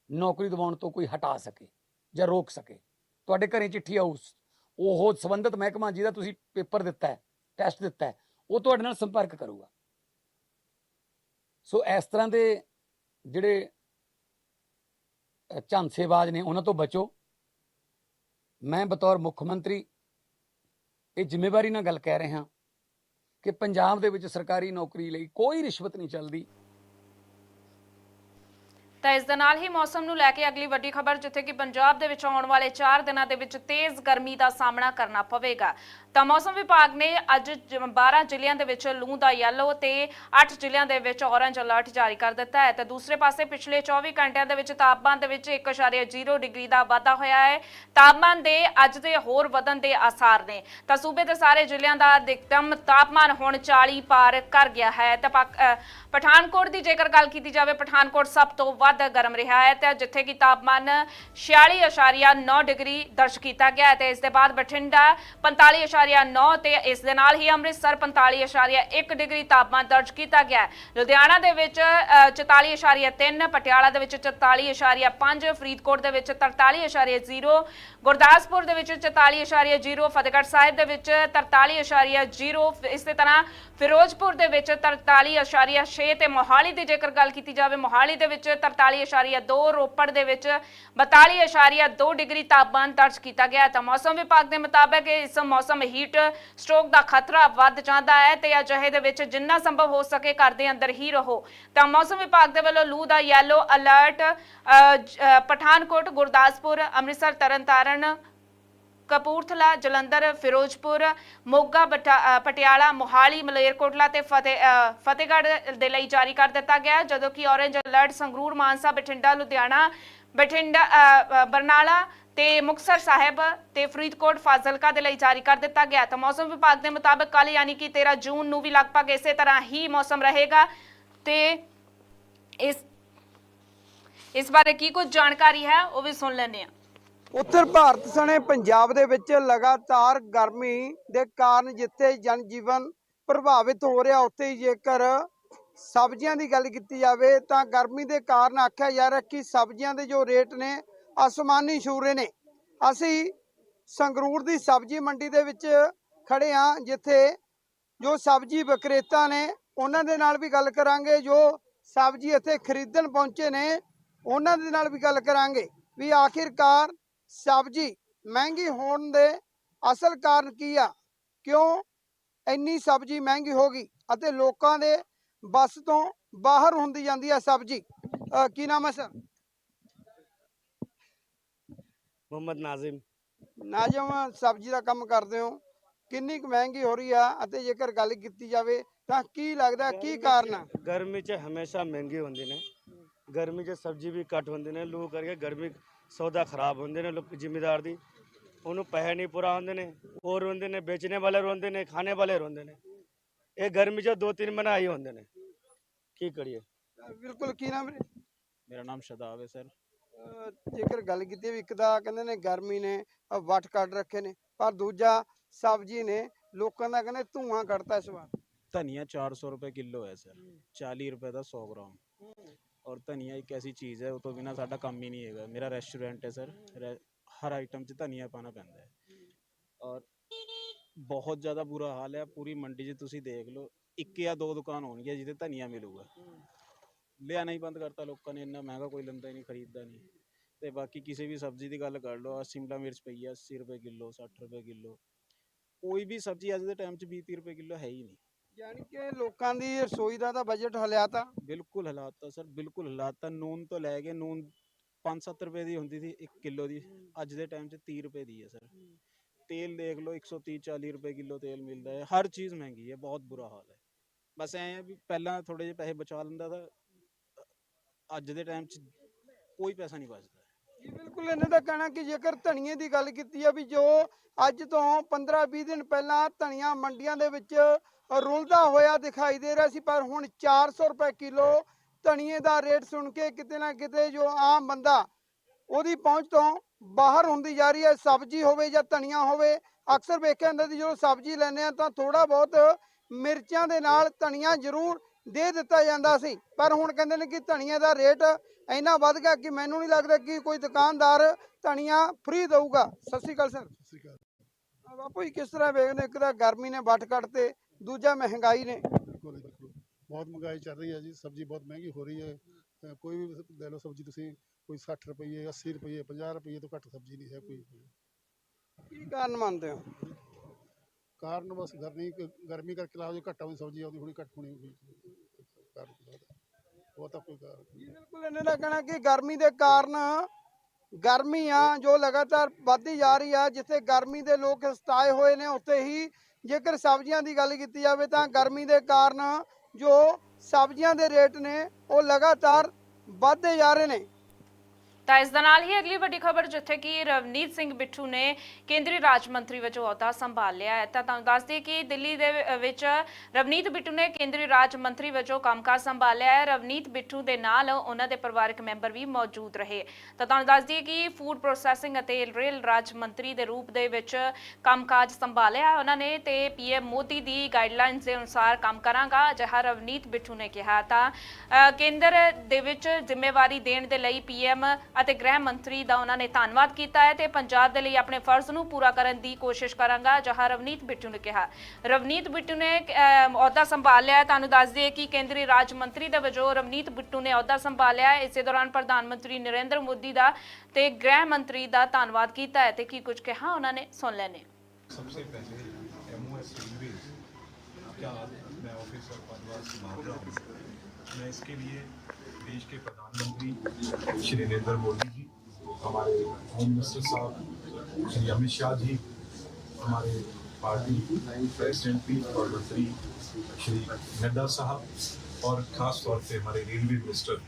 ਨੌਕਰੀ ਦਿਵਾਉਣ ਤੋਂ ਕੋਈ ਹਟਾ ਸਕੇ ਜਾਂ ਰੋਕ ਸਕੇ। ਤੁਹਾਡੇ ਘਰੇ ਚਿੱਠੀ ਆਊ, ਉਹ ਸੰਬੰਧਿਤ ਮਹਿਕਮਾ ਜਿਹਦਾ ਤੁਸੀਂ ਪੇਪਰ ਦਿੱਤਾ ਹੈ ਟੈਸਟ ਦਿੱਤਾ ਹੈ ਉਹ ਤੁਹਾਡੇ ਨਾਲ ਸੰਪਰਕ ਕਰੂਗਾ। ਸੋ ਇਸ ਤਰ੍ਹਾਂ ਦੇ ਜਿਹੜੇ ਝਾਂਸੇਬਾਜ਼ ਨੇ ਉਹਨਾਂ ਤੋਂ ਬਚੋ। ਮੈਂ ਬਤੌਰ ਮੁੱਖ ਮੰਤਰੀ ਇਹ ਜ਼ਿੰਮੇਵਾਰੀ ਨਾਲ ਗੱਲ ਕਹਿ ਰਿਹਾ ਕਿ ਪੰਜਾਬ ਦੇ ਵਿੱਚ ਸਰਕਾਰੀ ਨੌਕਰੀ ਲਈ ਕੋਈ ਰਿਸ਼ਵਤ ਨਹੀਂ ਚੱਲਦੀ। ਤਾਂ ਇਸ ਦੇ ਨਾਲ ਹੀ ਮੌਸਮ ਨੂੰ ਲੈ ਕੇ ਅਗਲੀ ਵੱਡੀ ਖਬਰ ਜਿੱਥੇ ਕਿ ਪੰਜਾਬ ਦੇ ਵਿੱਚ ਆਉਣ ਵਾਲੇ 4 ਦਿਨਾਂ ਦੇ ਵਿੱਚ ਤੇਜ਼ ਗਰਮੀ ਦਾ ਸਾਹਮਣਾ ਕਰਨਾ ਪਵੇਗਾ। ਤਾਂ ਮੌਸਮ ਵਿਭਾਗ ਨੇ ਅੱਜ ਜ- 12 ਜ਼ਿਲ੍ਹਿਆਂ ਦੇ ਵਿੱਚ ਲੂ ਦਾ ਯੈਲੋ ਤੇ 8 ਜ਼ਿਲ੍ਹਿਆਂ ਦੇ ਵਿੱਚ ਔਰੰਜ ਅਲਰਟ ਜਾਰੀ ਕਰ ਦਿੱਤਾ ਹੈ ਤੇ ਦੂਸਰੇ ਪਾਸੇ ਪਿਛਲੇ 24 ਘੰਟਿਆਂ ਦੇ ਵਿੱਚ ਤਾਪਮਾਨ ਦੇ ਵਿੱਚ 1.0 ਡਿਗਰੀ ਦਾ ਵਾਧਾ ਹੋਇਆ ਹੈ। ਤਾਪਮਾਨ ਦੇ ਅੱਜ ਦੇ ਹੋਰ ਵਧਣ ਦੇ ਆਸਾਰ ਨੇ। ਤਾਂ ਸੂਬੇ ਦੇ ਸਾਰੇ ਜ਼ਿਲ੍ਹਿਆਂ ਦਾ ਅਧਿਕਤਮ ਤਾਪਮਾਨ ਹੁਣ 40 ਪਾਰ ਕਰ ਗਿਆ ਹੈ। ਤਾਂ ਪਾਕ- ਪਠਾਨਕੋਟ ਦੀ ਜੇਕਰ ਗੱਲ ਕੀਤੀ ਜਾਵੇ, ਪਠਾਨਕੋਟ ਸਭ ਤੋਂ ਵੱਧ ਗਰਮ ਰਿਹਾ ਹੈ ਤੇ ਜਿੱਥੇ ਕਿ ਤਾਪਮਾਨ 46.9 ਡਿਗਰੀ ਦਰਜ ਕੀਤਾ ਗਿਆ ਹੈ ਤੇ ਇਸ ਦੇ ਬਾਅਦ ਬਠਿੰਡਾ 45.9 ਤੇ ਇਸ ਦੇ ਨਾਲ ਹੀ ਅੰਮ੍ਰਿਤਸਰ 45.1 ਡਿਗਰੀ ਤਾਪਮਾਨ ਦਰਜ ਕੀਤਾ ਗਿਆ ਲੁਧਿਆਣਾ ਦੇ ਵਿੱਚ ਅ, 44.3 ਪਟਿਆਲਾ ਦੇ ਵਿੱਚ 44.5 ਫਰੀਦਕੋਟ ਦੇ ਵਿੱਚ 43.0 ਗੁਰਦਾਸਪੁਰ ਦੇ ਵਿੱਚ 44.0 ਫਤਿਹਗੜ੍ਹ ਸਾਹਿਬ ਦੇ ਵਿੱਚ 43.0 ਇਸੇ ਤਰ੍ਹਾਂ ਫਿਰੋਜ਼ਪੁਰ ਦੇ ਵਿੱਚ 43.6 ਤੇ ਮੋਹਾਲੀ ਦੀ ਜੇਕਰ ਗੱਲ ਕੀਤੀ ਜਾਵੇ ਮੋਹਾਲੀ ਦੇ ਵਿੱਚ 43.2 ਰੋਪੜ ਦੇ ਵਿੱਚ 42.2 ਡਿਗਰੀ ਤਾਪਮਾਨ ਦਰਜ ਕੀਤਾ ਗਿਆ ਤਾਂ ਮੌਸਮ ਵਿਭਾਗ ਦੇ ਮੁਤਾਬਕ ਇਸ ਮੌਸਮ ਹੀਟ ਸਟ੍ਰੋਕ ਦਾ ਖਤਰਾ ਵੱਧ ਜਾਂਦਾ ਹੈ ਤੇ ਅਜਿਹੇ ਦੇ ਵਿੱਚ ਜਿੰਨਾ ਸੰਭਵ ਹੋ ਸਕੇ ਘਰ ਦੇ ਅੰਦਰ ਹੀ ਰਹੋ। ਤਾਂ ਮੌਸਮ ਵਿਭਾਗ ਦੇ ਵੱਲੋਂ ਲੂ ਦਾ ਯੈਲੋ ਅਲਰਟ ਪਠਾਨਕੋਟ ਗੁਰਦਾਸਪੁਰ ਅੰਮ੍ਰਿਤਸਰ ਤਰਨਤਾਰਨ ਕਪੂਰਥਲਾ ਜਲੰਧਰ ਫਿਰੋਜ਼ਪੁਰ ਮੋਗਾ ਬਟਾ- ਪਟਿਆਲਾ ਮੋਹਾਲੀ ਮਲੇਰਕੋਟਲਾ ਤੇ ਫਤਿਹ ਫਤਿਹਗੜ੍ਹ ਦੇ ਲਈ ਜਾਰੀ ਕਰ ਦਿੱਤਾ ਗਿਆ। ਜਦੋਂ ਕਿ ਔਰੇਂਜ ਅਲਰਟ ਸੰਗਰੂਰ ਮਾਨਸਾ ਬਠਿੰਡਾ ਲੁਧਿਆਣਾ ਬਠਿੰਡਾ ਅ, ਬਰਨਾਲਾ ਤੇ ਮੁਕਤਸਰ ਸਾਹਿਬ ਤੇ ਫਰੀਦਕੋਟ ਫਾਜ਼ਿਲਕਾ ਦੇ ਲਈ ਜਾਰੀ ਕਰ ਦਿੱਤਾ ਗਿਆ ਤਾਂ ਮੌਸਮ ਵਿਭਾਗ ਦੇ ਮੁਤਾਬਕ ਕੱਲ ਯਾਨੀ ਕਿ 13 ਜੂਨ ਨੂੰ ਵੀ ਲਗਭਗ ਇਸੇ ਤਰ੍ਹਾਂ ਹੀ ਮੌਸਮ ਰਹੇਗਾ। ਤੇ ਇਸ ਇਸ ਬਾਰੇ ਕੀ ਕੁਝ ਜਾਣਕਾਰੀ ਹੈ ਉਹ ਵੀ ਸੁਣ ਲੈਂਦੇ ਹਾਂ। ਉੱਤਰ ਭਾਰਤ ਸਣੇ ਪੰਜਾਬ ਦੇ ਵਿੱਚ ਲਗਾਤਾਰ ਗਰਮੀ ਦੇ ਕਾਰਨ ਜਿੱਥੇ ਜਨਜੀਵਨ ਪ੍ਰਭਾਵਿਤ ਹੋ ਰਿਹਾ, ਉੱਥੇ ਹੀ ਜੇਕਰ ਸਬਜ਼ੀਆਂ ਦੀ ਗੱਲ ਕੀਤੀ ਜਾਵੇ ਤਾਂ ਗਰਮੀ ਦੇ ਕਾਰਨ ਆਖਿਆ ਜਾ ਰਿਹਾ ਕਿ ਸਬਜ਼ੀਆਂ ਦੇ ਜੋ ਰੇਟ ਨੇ ਅਸਮਾਨੀ ਛੂ ਨੇ। ਅਸੀਂ ਸੰਗਰੂਰ ਦੀ ਸਬਜ਼ੀ ਮੰਡੀ ਦੇ ਵਿੱਚ ਖੜੇ ਹਾਂ, ਜਿੱਥੇ ਜੋ ਸਬਜ਼ੀ ਵਿਕਰੇਤਾ ਨੇ, ਉਹਨਾਂ ਦੇ ਨਾਲ ਵੀ ਗੱਲ ਕਰਾਂਗੇ। ਜੋ ਸਬਜ਼ੀ ਇੱਥੇ ਖਰੀਦਣ ਪਹੁੰਚੇ ਨੇ, ਉਹਨਾਂ ਦੇ ਨਾਲ ਵੀ ਗੱਲ ਕਰਾਂਗੇ ਵੀ ਆਖਿਰਕਾਰ ਸਬਜ਼ੀ ਮਹਿੰਗੀ ਹੋਣ ਦੇ ਅਸਲ ਕਾਰਨ ਕੀ ਆ? ਕਿਉਂ ਇੰਨੀ ਸਬਜ਼ੀ ਮਹਿੰਗੀ ਹੋ ਗਈ ਅਤੇ ਲੋਕਾਂ ਦੇ ਬਸ ਤੋਂ ਬਾਹਰ ਹੁੰਦੀ ਜਾਂਦੀ ਆ ਸਬਜ਼ੀ? ਕੀ ਨਾਮ ਹੈ, ਸਰ? ਮੁਹੰਮਦ ਨਾਜ਼ਿਮ। ਨਾਜ਼ਮ ਸਬਜ਼ੀ ਦਾ ਕੰਮ ਕਰਦੇ ਹੋ। ਕਿੰਨੀ ਕੁ ਮਹਿੰਗੀ ਹੋ ਰਹੀ ਆ ਅਤੇ ਜੇਕਰ ਗੱਲ ਕੀਤੀ ਜਾਵੇ ਤਾਂ ਕੀ ਲੱਗਦਾ ਕੀ ਕਾਰਨ ਗਰਮੀ 'ਚ ਹਮੇਸ਼ਾ ਮਹਿੰਗੇ ਹੁੰਦੇ ਨੇ। ਗਰਮੀ 'ਚ ਸਬਜ਼ੀ ਵੀ ਘੱਟ ਹੁੰਦੇ ਨੇ। ਲੂ ਕਰਕੇ ਗਰਮੀ ਸੌਦਾ ਖਰਾਬ ਹੁੰਦੇ ਨੇ ਲੋਕ ਜ਼ਿਮੀਦਾਰ ਦੀ। ਉਹਨੂੰ ਪੈਸੇ ਨਹੀਂ ਪੂਰਾ ਹੁੰਦੇ ਨੇ। ਉਹ ਰੋਂਦੇ ਨੇ ਵੇਚਣੇ ਵਾਲੇ ਰੋਂਦੇ ਨੇ ਖਾਣੇ ਵਾਲੇ ਰੋਂਦੇ ਨੇ। ਇਹ ਗਰਮੀ 'ਚ ਦੋ ਤਿੰਨ ਮਹੀਨੇ ਹੁੰਦੇ ਨੇ। ਕੀ ਕਰੀਏ? ਬਿਲਕੁਲ ਕੀ ਨਾਮ ਵੀਰੇ? ਮੇਰਾ ਨਾਮ ਸ਼ਦਾਬ ਹੈ ਸਰ। ਜੇਕਰ ਗੱਲ ਕੀਤੀ ਵੀ ਇੱਕ ਤਾਂ ਕਹਿੰਦੇ ਨੇ ਗਰਮੀ ਨੇ ਵੱਟ ਕੱਢ ਰੱਖੇ ਨੇ ਪਰ ਦੂਜਾ ਸਬਜ਼ੀ ਨੇ ਲੋਕਾਂ ਦਾ ਕਹਿੰਦੇ ਧੂਆਂ ਕੱਢਤਾ ਇਸ ਵਾਰ। ਧਨੀਆ 400 ਰੁਪਏ ਕਿਲੋ ਹੈ ਸਰ 40 ਰੁਪਏ ਦਾ 100 ਗ੍ਰਾਮ। ਔਰ ਧਨੀਆ ਇੱਕ ਐਸੀ ਚੀਜ਼ ਹੈ ਉਹ ਤੋਂ ਬਿਨਾ ਸਾਡਾ ਕੰਮ ਹੀ ਨਹੀਂ ਹੈਗਾ। ਮੇਰਾ ਰੈਸਟੋਰੈਂਟ ਹੈ ਸਰ ਹਰ ਆਈਟਮ 'ਚ ਧਨੀਆ ਪਾਣਾ ਪੈਂਦਾ ਹੈ। ਔਰ ਬਹੁਤ ਜ਼ਿਆਦਾ ਬੁਰਾ ਹਾਲ ਹੈ ਪੂਰੀ ਮੰਡੀ 'ਚ ਤੁਸੀਂ ਦੇਖ ਲਓ ਇੱਕ ਜਾਂ ਦੋ ਦੁਕਾਨ ਹੋਣਗੀਆਂ ਜਿੱਥੇ ਧਨੀਆ ਮਿਲੂਗਾ। ਲਿਆਣਾ ਹੀ ਬੰਦ ਕਰਤਾ ਲੋਕਾਂ ਨੇ ਇੰਨਾ ਮਹਿੰਗਾ ਕੋਈ ਲੈਂਦਾ ਹੀ ਨਹੀਂ ਖਰੀਦਦਾ ਨਹੀਂ। ਤੇ ਬਾਕੀ ਕਿਸੇ ਵੀ ਸਬਜ਼ੀ ਦੀ ਗੱਲ ਕਰ ਲਓ ਆਹ ਸ਼ਿਮਲਾ ਮਿਰਚ ਪਈ ਆ 80 ਰੁਪਏ ਕਿਲੋ 60 ਰੁਪਏ ਕਿਲੋ। ਕੋਈ ਵੀ ਸਬਜ਼ੀ ਅੱਜ ਦੇ ਟਾਈਮ 'ਚ 20 30 ਰੁਪਏ ਕਿਲੋ ਹੈ ਹੀ ਨਹੀਂ। ਯਾਨੀ ਕਿ ਲੋਕਾਂ ਦੀ ਰਸੋਈ ਦਾ ਤਾਂ ਬਜਟ ਹਲਿਆ ਤਾਂ ਬਿਲਕੁਲ ਹਾਲਾਤ ਸਰ ਬਿਲਕੁਲ ਹਾਲਾਤ। ਨੂਨ ਤੋਂ ਲੈ ਕੇ ਨੂਨ 5-7 ਰੁਪਏ ਦੀ ਹੁੰਦੀ ਸੀ 1 ਕਿਲੋ ਦੀ। ਅੱਜ ਦੇ ਟਾਈਮ 'ਚ 30 ਰੁਪਏ ਦੀ ਹੈ ਸਰ। ਤੇਲ ਦੇਖ ਲਓ 130 40 ਰੁਪਏ ਕਿਲੋ ਤੇਲ ਮਿਲਦਾ ਹੈ। ਹਰ ਚੀਜ਼ ਮਹਿੰਗੀ ਹੈ ਬਹੁਤ ਬੁਰਾ ਹਾਲ ਹੈ। ਬਸ ਐਂ ਹੈ ਵੀ ਪਹਿਲਾਂ ਥੋੜੇ ਜਿਹੇ ਪੈਸੇ ਬਚਾ ਲੈਂਦਾ ਤਾਂ ਅੱਜ ਦੇ ਟਾਈਮ 'ਚ ਕੋਈ ਪੈਸਾ ਨਹੀਂ ਬਚਦਾ ਜੀ, ਬਿਲਕੁਲ ਇਹਨਾਂ ਦਾ ਕਹਿਣਾ ਕਿ ਜੇਕਰ ਧਨੀਏ ਦੀ ਗੱਲ ਕੀਤੀ ਆ ਵੀ ਜੋ ਅੱਜ ਤੋਂ 15-20 ਦਿਨ ਪਹਿਲਾਂ ਧਨੀਆ ਮੰਡੀਆਂ ਦੇ ਵਿੱਚ ਰੁਲਦਾ ਹੋਇਆ ਦਿਖਾਈ ਦੇ ਰਿਹਾ ਸੀ, ਪਰ ਹੁਣ 400 ਰੁਪਏ ਕਿਲੋ ਧਨੀਏ ਦਾ ਰੇਟ ਸੁਣ ਕੇ ਕਿਤੇ ਨਾ ਕਿਤੇ ਜੋ ਆਮ ਬੰਦਾ ਉਹਦੀ ਪਹੁੰਚ ਤੋਂ ਬਾਹਰ ਹੁੰਦੀ ਜਾ ਰਹੀ ਹੈ, ਸਬਜ਼ੀ ਹੋਵੇ ਜਾਂ ਧਨੀਆ ਹੋਵੇ, ਅਕਸਰ ਵੇਖਿਆ ਜਾਂਦਾ ਸੀ ਜਦੋਂ ਸਬਜ਼ੀ ਲੈਂਦੇ ਆ ਤਾਂ ਥੋੜਾ ਬਹੁਤ ਮਿਰਚਾਂ ਦੇ ਨਾਲ ਧਨੀਆ ਜ਼ਰੂਰ ਦੇ ਦਿੱਤਾ ਜਾਂਦਾ ਸੀ। ਪਰ ਹੁਣ ਕਹਿੰਦੇ ਨੇ ਕਿ ਧਨੀਆ ਦਾ ਰੇਟ ਇੰਨਾ ਵੱਧ ਗਿਆ ਕਿ ਮੈਨੂੰ ਨਹੀਂ ਲੱਗਦਾ ਕਿ ਕੋਈ ਦੁਕਾਨਦਾਰ ਧਨੀਆ ਫ੍ਰੀ ਦਊਗਾ। ਸਤਿ ਸ਼੍ਰੀ ਅਕਾਲ ਸਰ। ਸਤਿ ਸ਼੍ਰੀ ਅਕਾਲ। ਆ ਬਾਪੂ ਜੀ ਕਿਸ ਤਰ੍ਹਾਂ ਵੇਖਦੇ ਇੱਕ ਤਾਂ ਗਰਮੀ ਨੇ ਵੱਟ ਕੱਟ ਤੇ ਦੂਜਾ ਮਹਿੰਗਾਈ ਨੇ। ਬਿਲਕੁਲ ਜੀ, ਬਿਲਕੁਲ। ਬਹੁਤ ਮਹਿੰਗਾਈ ਚੱਲ ਰਹੀ ਹੈ ਜੀ ਸਬਜ਼ੀ ਬਹੁਤ ਮਹਿੰਗੀ ਹੋ ਰਹੀ ਹੈ। ਕੋਈ ਵੀ ਲੈ ਲਓ ਸਬਜ਼ੀ ਤੁਸੀਂ ਕੋਈ 60 ਰੁਪਏ 80 ਰੁਪਏ 50 ਰੁਪਏ ਤੋਂ ਘੱਟ ਸਬਜ਼ੀ ਨਹੀਂ ਹੈ ਕੋਈ। ਕੀ ਕਾਰਨ ਮੰਨਦੇ ਹੋ? ਕਾਰਨ ਬਸ ਗਰਮੀ ਗਰਮੀ ਕਰਕੇ ਲਾਓ ਜੇ ਘੱਟ ਆਉਂਦੀ ਸਬਜ਼ੀ, ਆਉਂਦੀ ਹੁਣੀ, ਘੱਟ ਹੋਣੀ ਹੋਈ ਕਾਰਨ ਉਹ ਤਾਂ ਕੋਈ ਕਾਰਨ ਨਹੀਂ। ਬਿਲਕੁਲ ਇਹਨਾਂ ਦਾ ਕਹਿਣਾ ਕਿ ਗਰਮੀ ਦੇ ਕਾਰਨ ਗਰਮੀ ਆ ਜੋ ਲਗਾਤਾਰ ਵੱਧਦੀ ਜਾ ਰਹੀ ਆ, ਜਿੱਥੇ ਗਰਮੀ ਦੇ ਲੋਕ ਸਤਾਏ ਹੋਏ ਨੇ, ਉੱਥੇ ਹੀ ਜੇਕਰ ਸਬਜ਼ੀਆਂ ਦੀ ਗੱਲ ਕੀਤੀ ਜਾਵੇ ਤਾਂ ਗਰਮੀ ਦੇ ਕਾਰਨ ਜੋ ਸਬਜ਼ੀਆਂ ਦੇ ਰੇਟ ਨੇ, ਉਹ ਲਗਾਤਾਰ ਵੱਧਦੇ ਜਾ ਰਹੇ ਨੇ। ਤਾਂ ਇਸ ਦੇ ਨਾਲ ਹੀ ਅਗਲੀ ਵੱਡੀ ਖਬਰ ਜਿੱਥੇ ਕਿ ਰਵਨੀਤ ਸਿੰਘ ਬਿੱਟੂ ਨੇ ਕੇਂਦਰੀ ਰਾਜ ਮੰਤਰੀ ਵਜੋਂ ਅਹੁਦਾ ਸੰਭਾਲ ਲਿਆ ਹੈ। ਤਾਂ ਤੁਹਾਨੂੰ ਦੱਸ ਦਈਏ ਕਿ ਦਿੱਲੀ ਦੇ ਵਿੱਚ ਰਵਨੀਤ ਬਿੱਟੂ ਨੇ ਕੇਂਦਰੀ ਰਾਜ ਮੰਤਰੀ ਵਜੋਂ ਕੰਮਕਾਜ ਸੰਭਾਲਿਆ ਹੈ। ਰਵਨੀਤ ਬਿੱਟੂ ਦੇ ਨਾਲ ਉਹਨਾਂ ਦੇ ਪਰਿਵਾਰਕ ਮੈਂਬਰ ਵੀ ਮੌਜੂਦ ਰਹੇ। ਤਾਂ ਤੁਹਾਨੂੰ ਦੱਸ ਦਈਏ ਕਿ ਫੂਡ ਪ੍ਰੋਸੈਸਿੰਗ ਅਤੇ ਰੇਲ ਰਾਜ ਮੰਤਰੀ ਦੇ ਰੂਪ ਦੇ ਵਿੱਚ ਕੰਮਕਾਜ ਸੰਭਾਲਿਆ ਉਹਨਾਂ ਨੇ ਤੇ ਪੀਐਮ ਮੋਦੀ ਦੀ ਗਾਈਡਲਾਈਨਸ ਦੇ ਅਨੁਸਾਰ ਕੰਮ ਕਰਾਂਗਾ, ਅਜਿਹਾ ਰਵਨੀਤ ਬਿੱਟੂ ਨੇ ਕਿਹਾ। ਤਾਂ ਕੇਂਦਰ ਦੇ ਵਿੱਚ ਜ਼ਿੰਮੇਵਾਰੀ ਦੇਣ ਦੇ ਲਈ ਪੀਐਮ ਅਤੇ ਗ੍ਰਹਿ ਮੰਤਰੀ ਦਾ ਉਹਨਾਂ ਨੇ ਧੰਨਵਾਦ ਕੀਤਾ ਹੈ ਤੇ ਪੰਜਾਬ ਦੇ ਲਈ ਆਪਣੇ ਫਰਜ਼ ਨੂੰ ਪੂਰਾ ਕਰਨ ਦੀ ਕੋਸ਼ਿਸ਼ ਕਰਾਂਗਾ ਜਹਾਂ ਰਵਨੀਤ ਬਿੱਟੂ ਨੇ ਕਿਹਾ ਰਵਨੀਤ ਬਿੱਟੂ ਨੇ ਅ, ਅਹੁਦਾ ਸੰਭਾਲਿਆ ਹੈ। ਤੁਹਾਨੂੰ ਦੱਸ ਦਈਏ ਕਿ ਕੇਂਦਰੀ ਰਾਜ ਮੰਤਰੀ ਦੇ ਵਜੋਂ ਰਵਨੀਤ ਬਿੱਟੂ ਨੇ ਅਹੁਦਾ ਸੰਭਾਲਿਆ ਹੈ। ਇਸੇ ਦੌਰਾਨ ਪ੍ਰਧਾਨ ਮੰਤਰੀ ਨਰਿੰਦਰ ਮੋਦੀ ਦਾ ਤੇ ਗ੍ਰਹਿ ਮੰਤਰੀ ਦਾ ਧੰਨਵਾਦ ਕੀਤਾ ਹੈ ਤੇ ਕੀ ਕੁਝ ਕਿਹਾ ਉਹਨਾਂ ਨੇ ਸੁਣ ਲੈਣੇ सबसे पहले एम ओ एस रेलवेज क्या मैं ऑफिस और पदभार संभाल रहा हूँ मैं इसके लिए देश के प्रधानमंत्री श्री नरेंद्र मोदी जी, हमारे होम मिनिस्टर साहब, श्री अमित शाह जी, हमारे पार्टी प्रेसिडेंट भी और मंत्री श्री नड्डा साहब और ख़ास तौर पे हमारे रेलवे मिनिस्टर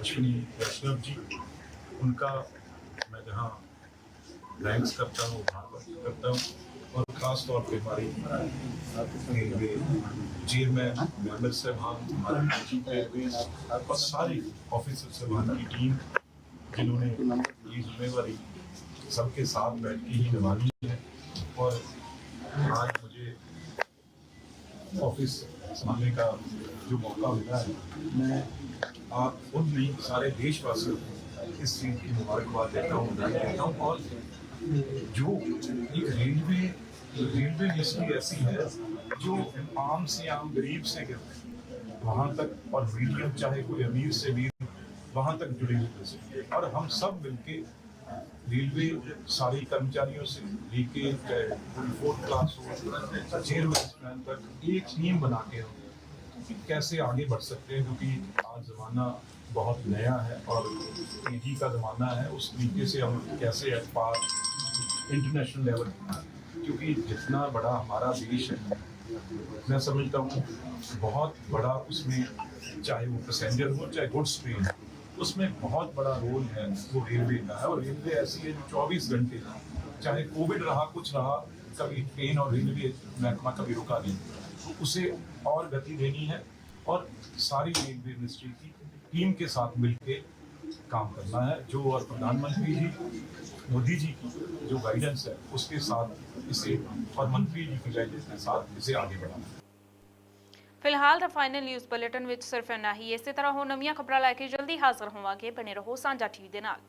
अश्विनी वैष्णव जी, उनका मैं जहाँ थैंक्स करता हूँ करता हूँ। और ख़ास तौर पे हमारी रेलवे चेयरमैन मेंबर साहबान और सारे ऑफिसर साहबान की टीम जिन्होंने ये जिम्मेवारी सबके साथ बैठ के ही निभानी है। और आज मुझे ऑफ़िस संभालने का जो मौका मिला है, मैं आप खुद नहीं, सारे देशवासियों को इस चीज़ की मुबारकबाद देता हूँ देता हूँ और जो एक रेलवे रेलवे मिनिस्ट्री ऐसी है जो आम से आम, गरीब से गिर- वहाँ तक और मीडियम, चाहे कोई अमीर से अमीर, वहाँ तक जुड़े हुए और हम सब मिलके रेलवे सारे कर्मचारियों से लेके फोर्थ क्लास हो चेयरमैन तक एक टीम बना के हम कि कैसे आगे बढ़ सकते हैं, क्योंकि आज ज़माना बहुत नया है और तेज़ी का ज़माना है। उस तरीके से हम कैसे पार इंटरनेशनल लेवल क्योंकि जितना बड़ा हमारा देश है, मैं समझता हूँ बहुत बड़ा उसमें, चाहे वो पैसेंजर हो, चाहे गुड्स ट्रेन उसमें बहुत बड़ा रोल है वो रेलवे का है। और रेलवे ऐसी है जो 24 घंटे, चाहे कोविड रहा, कुछ रहा, कभी ट्रेन और रेलवे महकमा कभी रुका नहीं। तो उसे और गति देनी है और सारी रेलवे मिनिस्ट्री की टीम के साथ मिलके काम करना है जो और प्रधानमंत्री जी मोदी जी की जो गाइडेंस है उसके साथ इसे और मंत्री जी की गाइडेंस के साथ इसे आगे बढ़ाना है ਫਿਲਹਾਲ ਦਾ ਫਾਈਨਲ ਨਿਊਜ਼ ਬੁਲੇਟਿਨ ਵਿੱਚ ਸਿਰਫ ਇੰਨਾ ਹੀ ਇਸੇ ਤਰ੍ਹਾਂ ਹੋ ਨਵੀਆਂ ਖਬਰਾਂ ਲੈ ਕੇ ਜਲਦੀ ਹਾਜ਼ਰ ਹੋਵਾਂਗੇ ਬਣੇ ਰਹੋ ਸਾਂਝਾ ਟੀਵੀ ਦੇ ਨਾਲ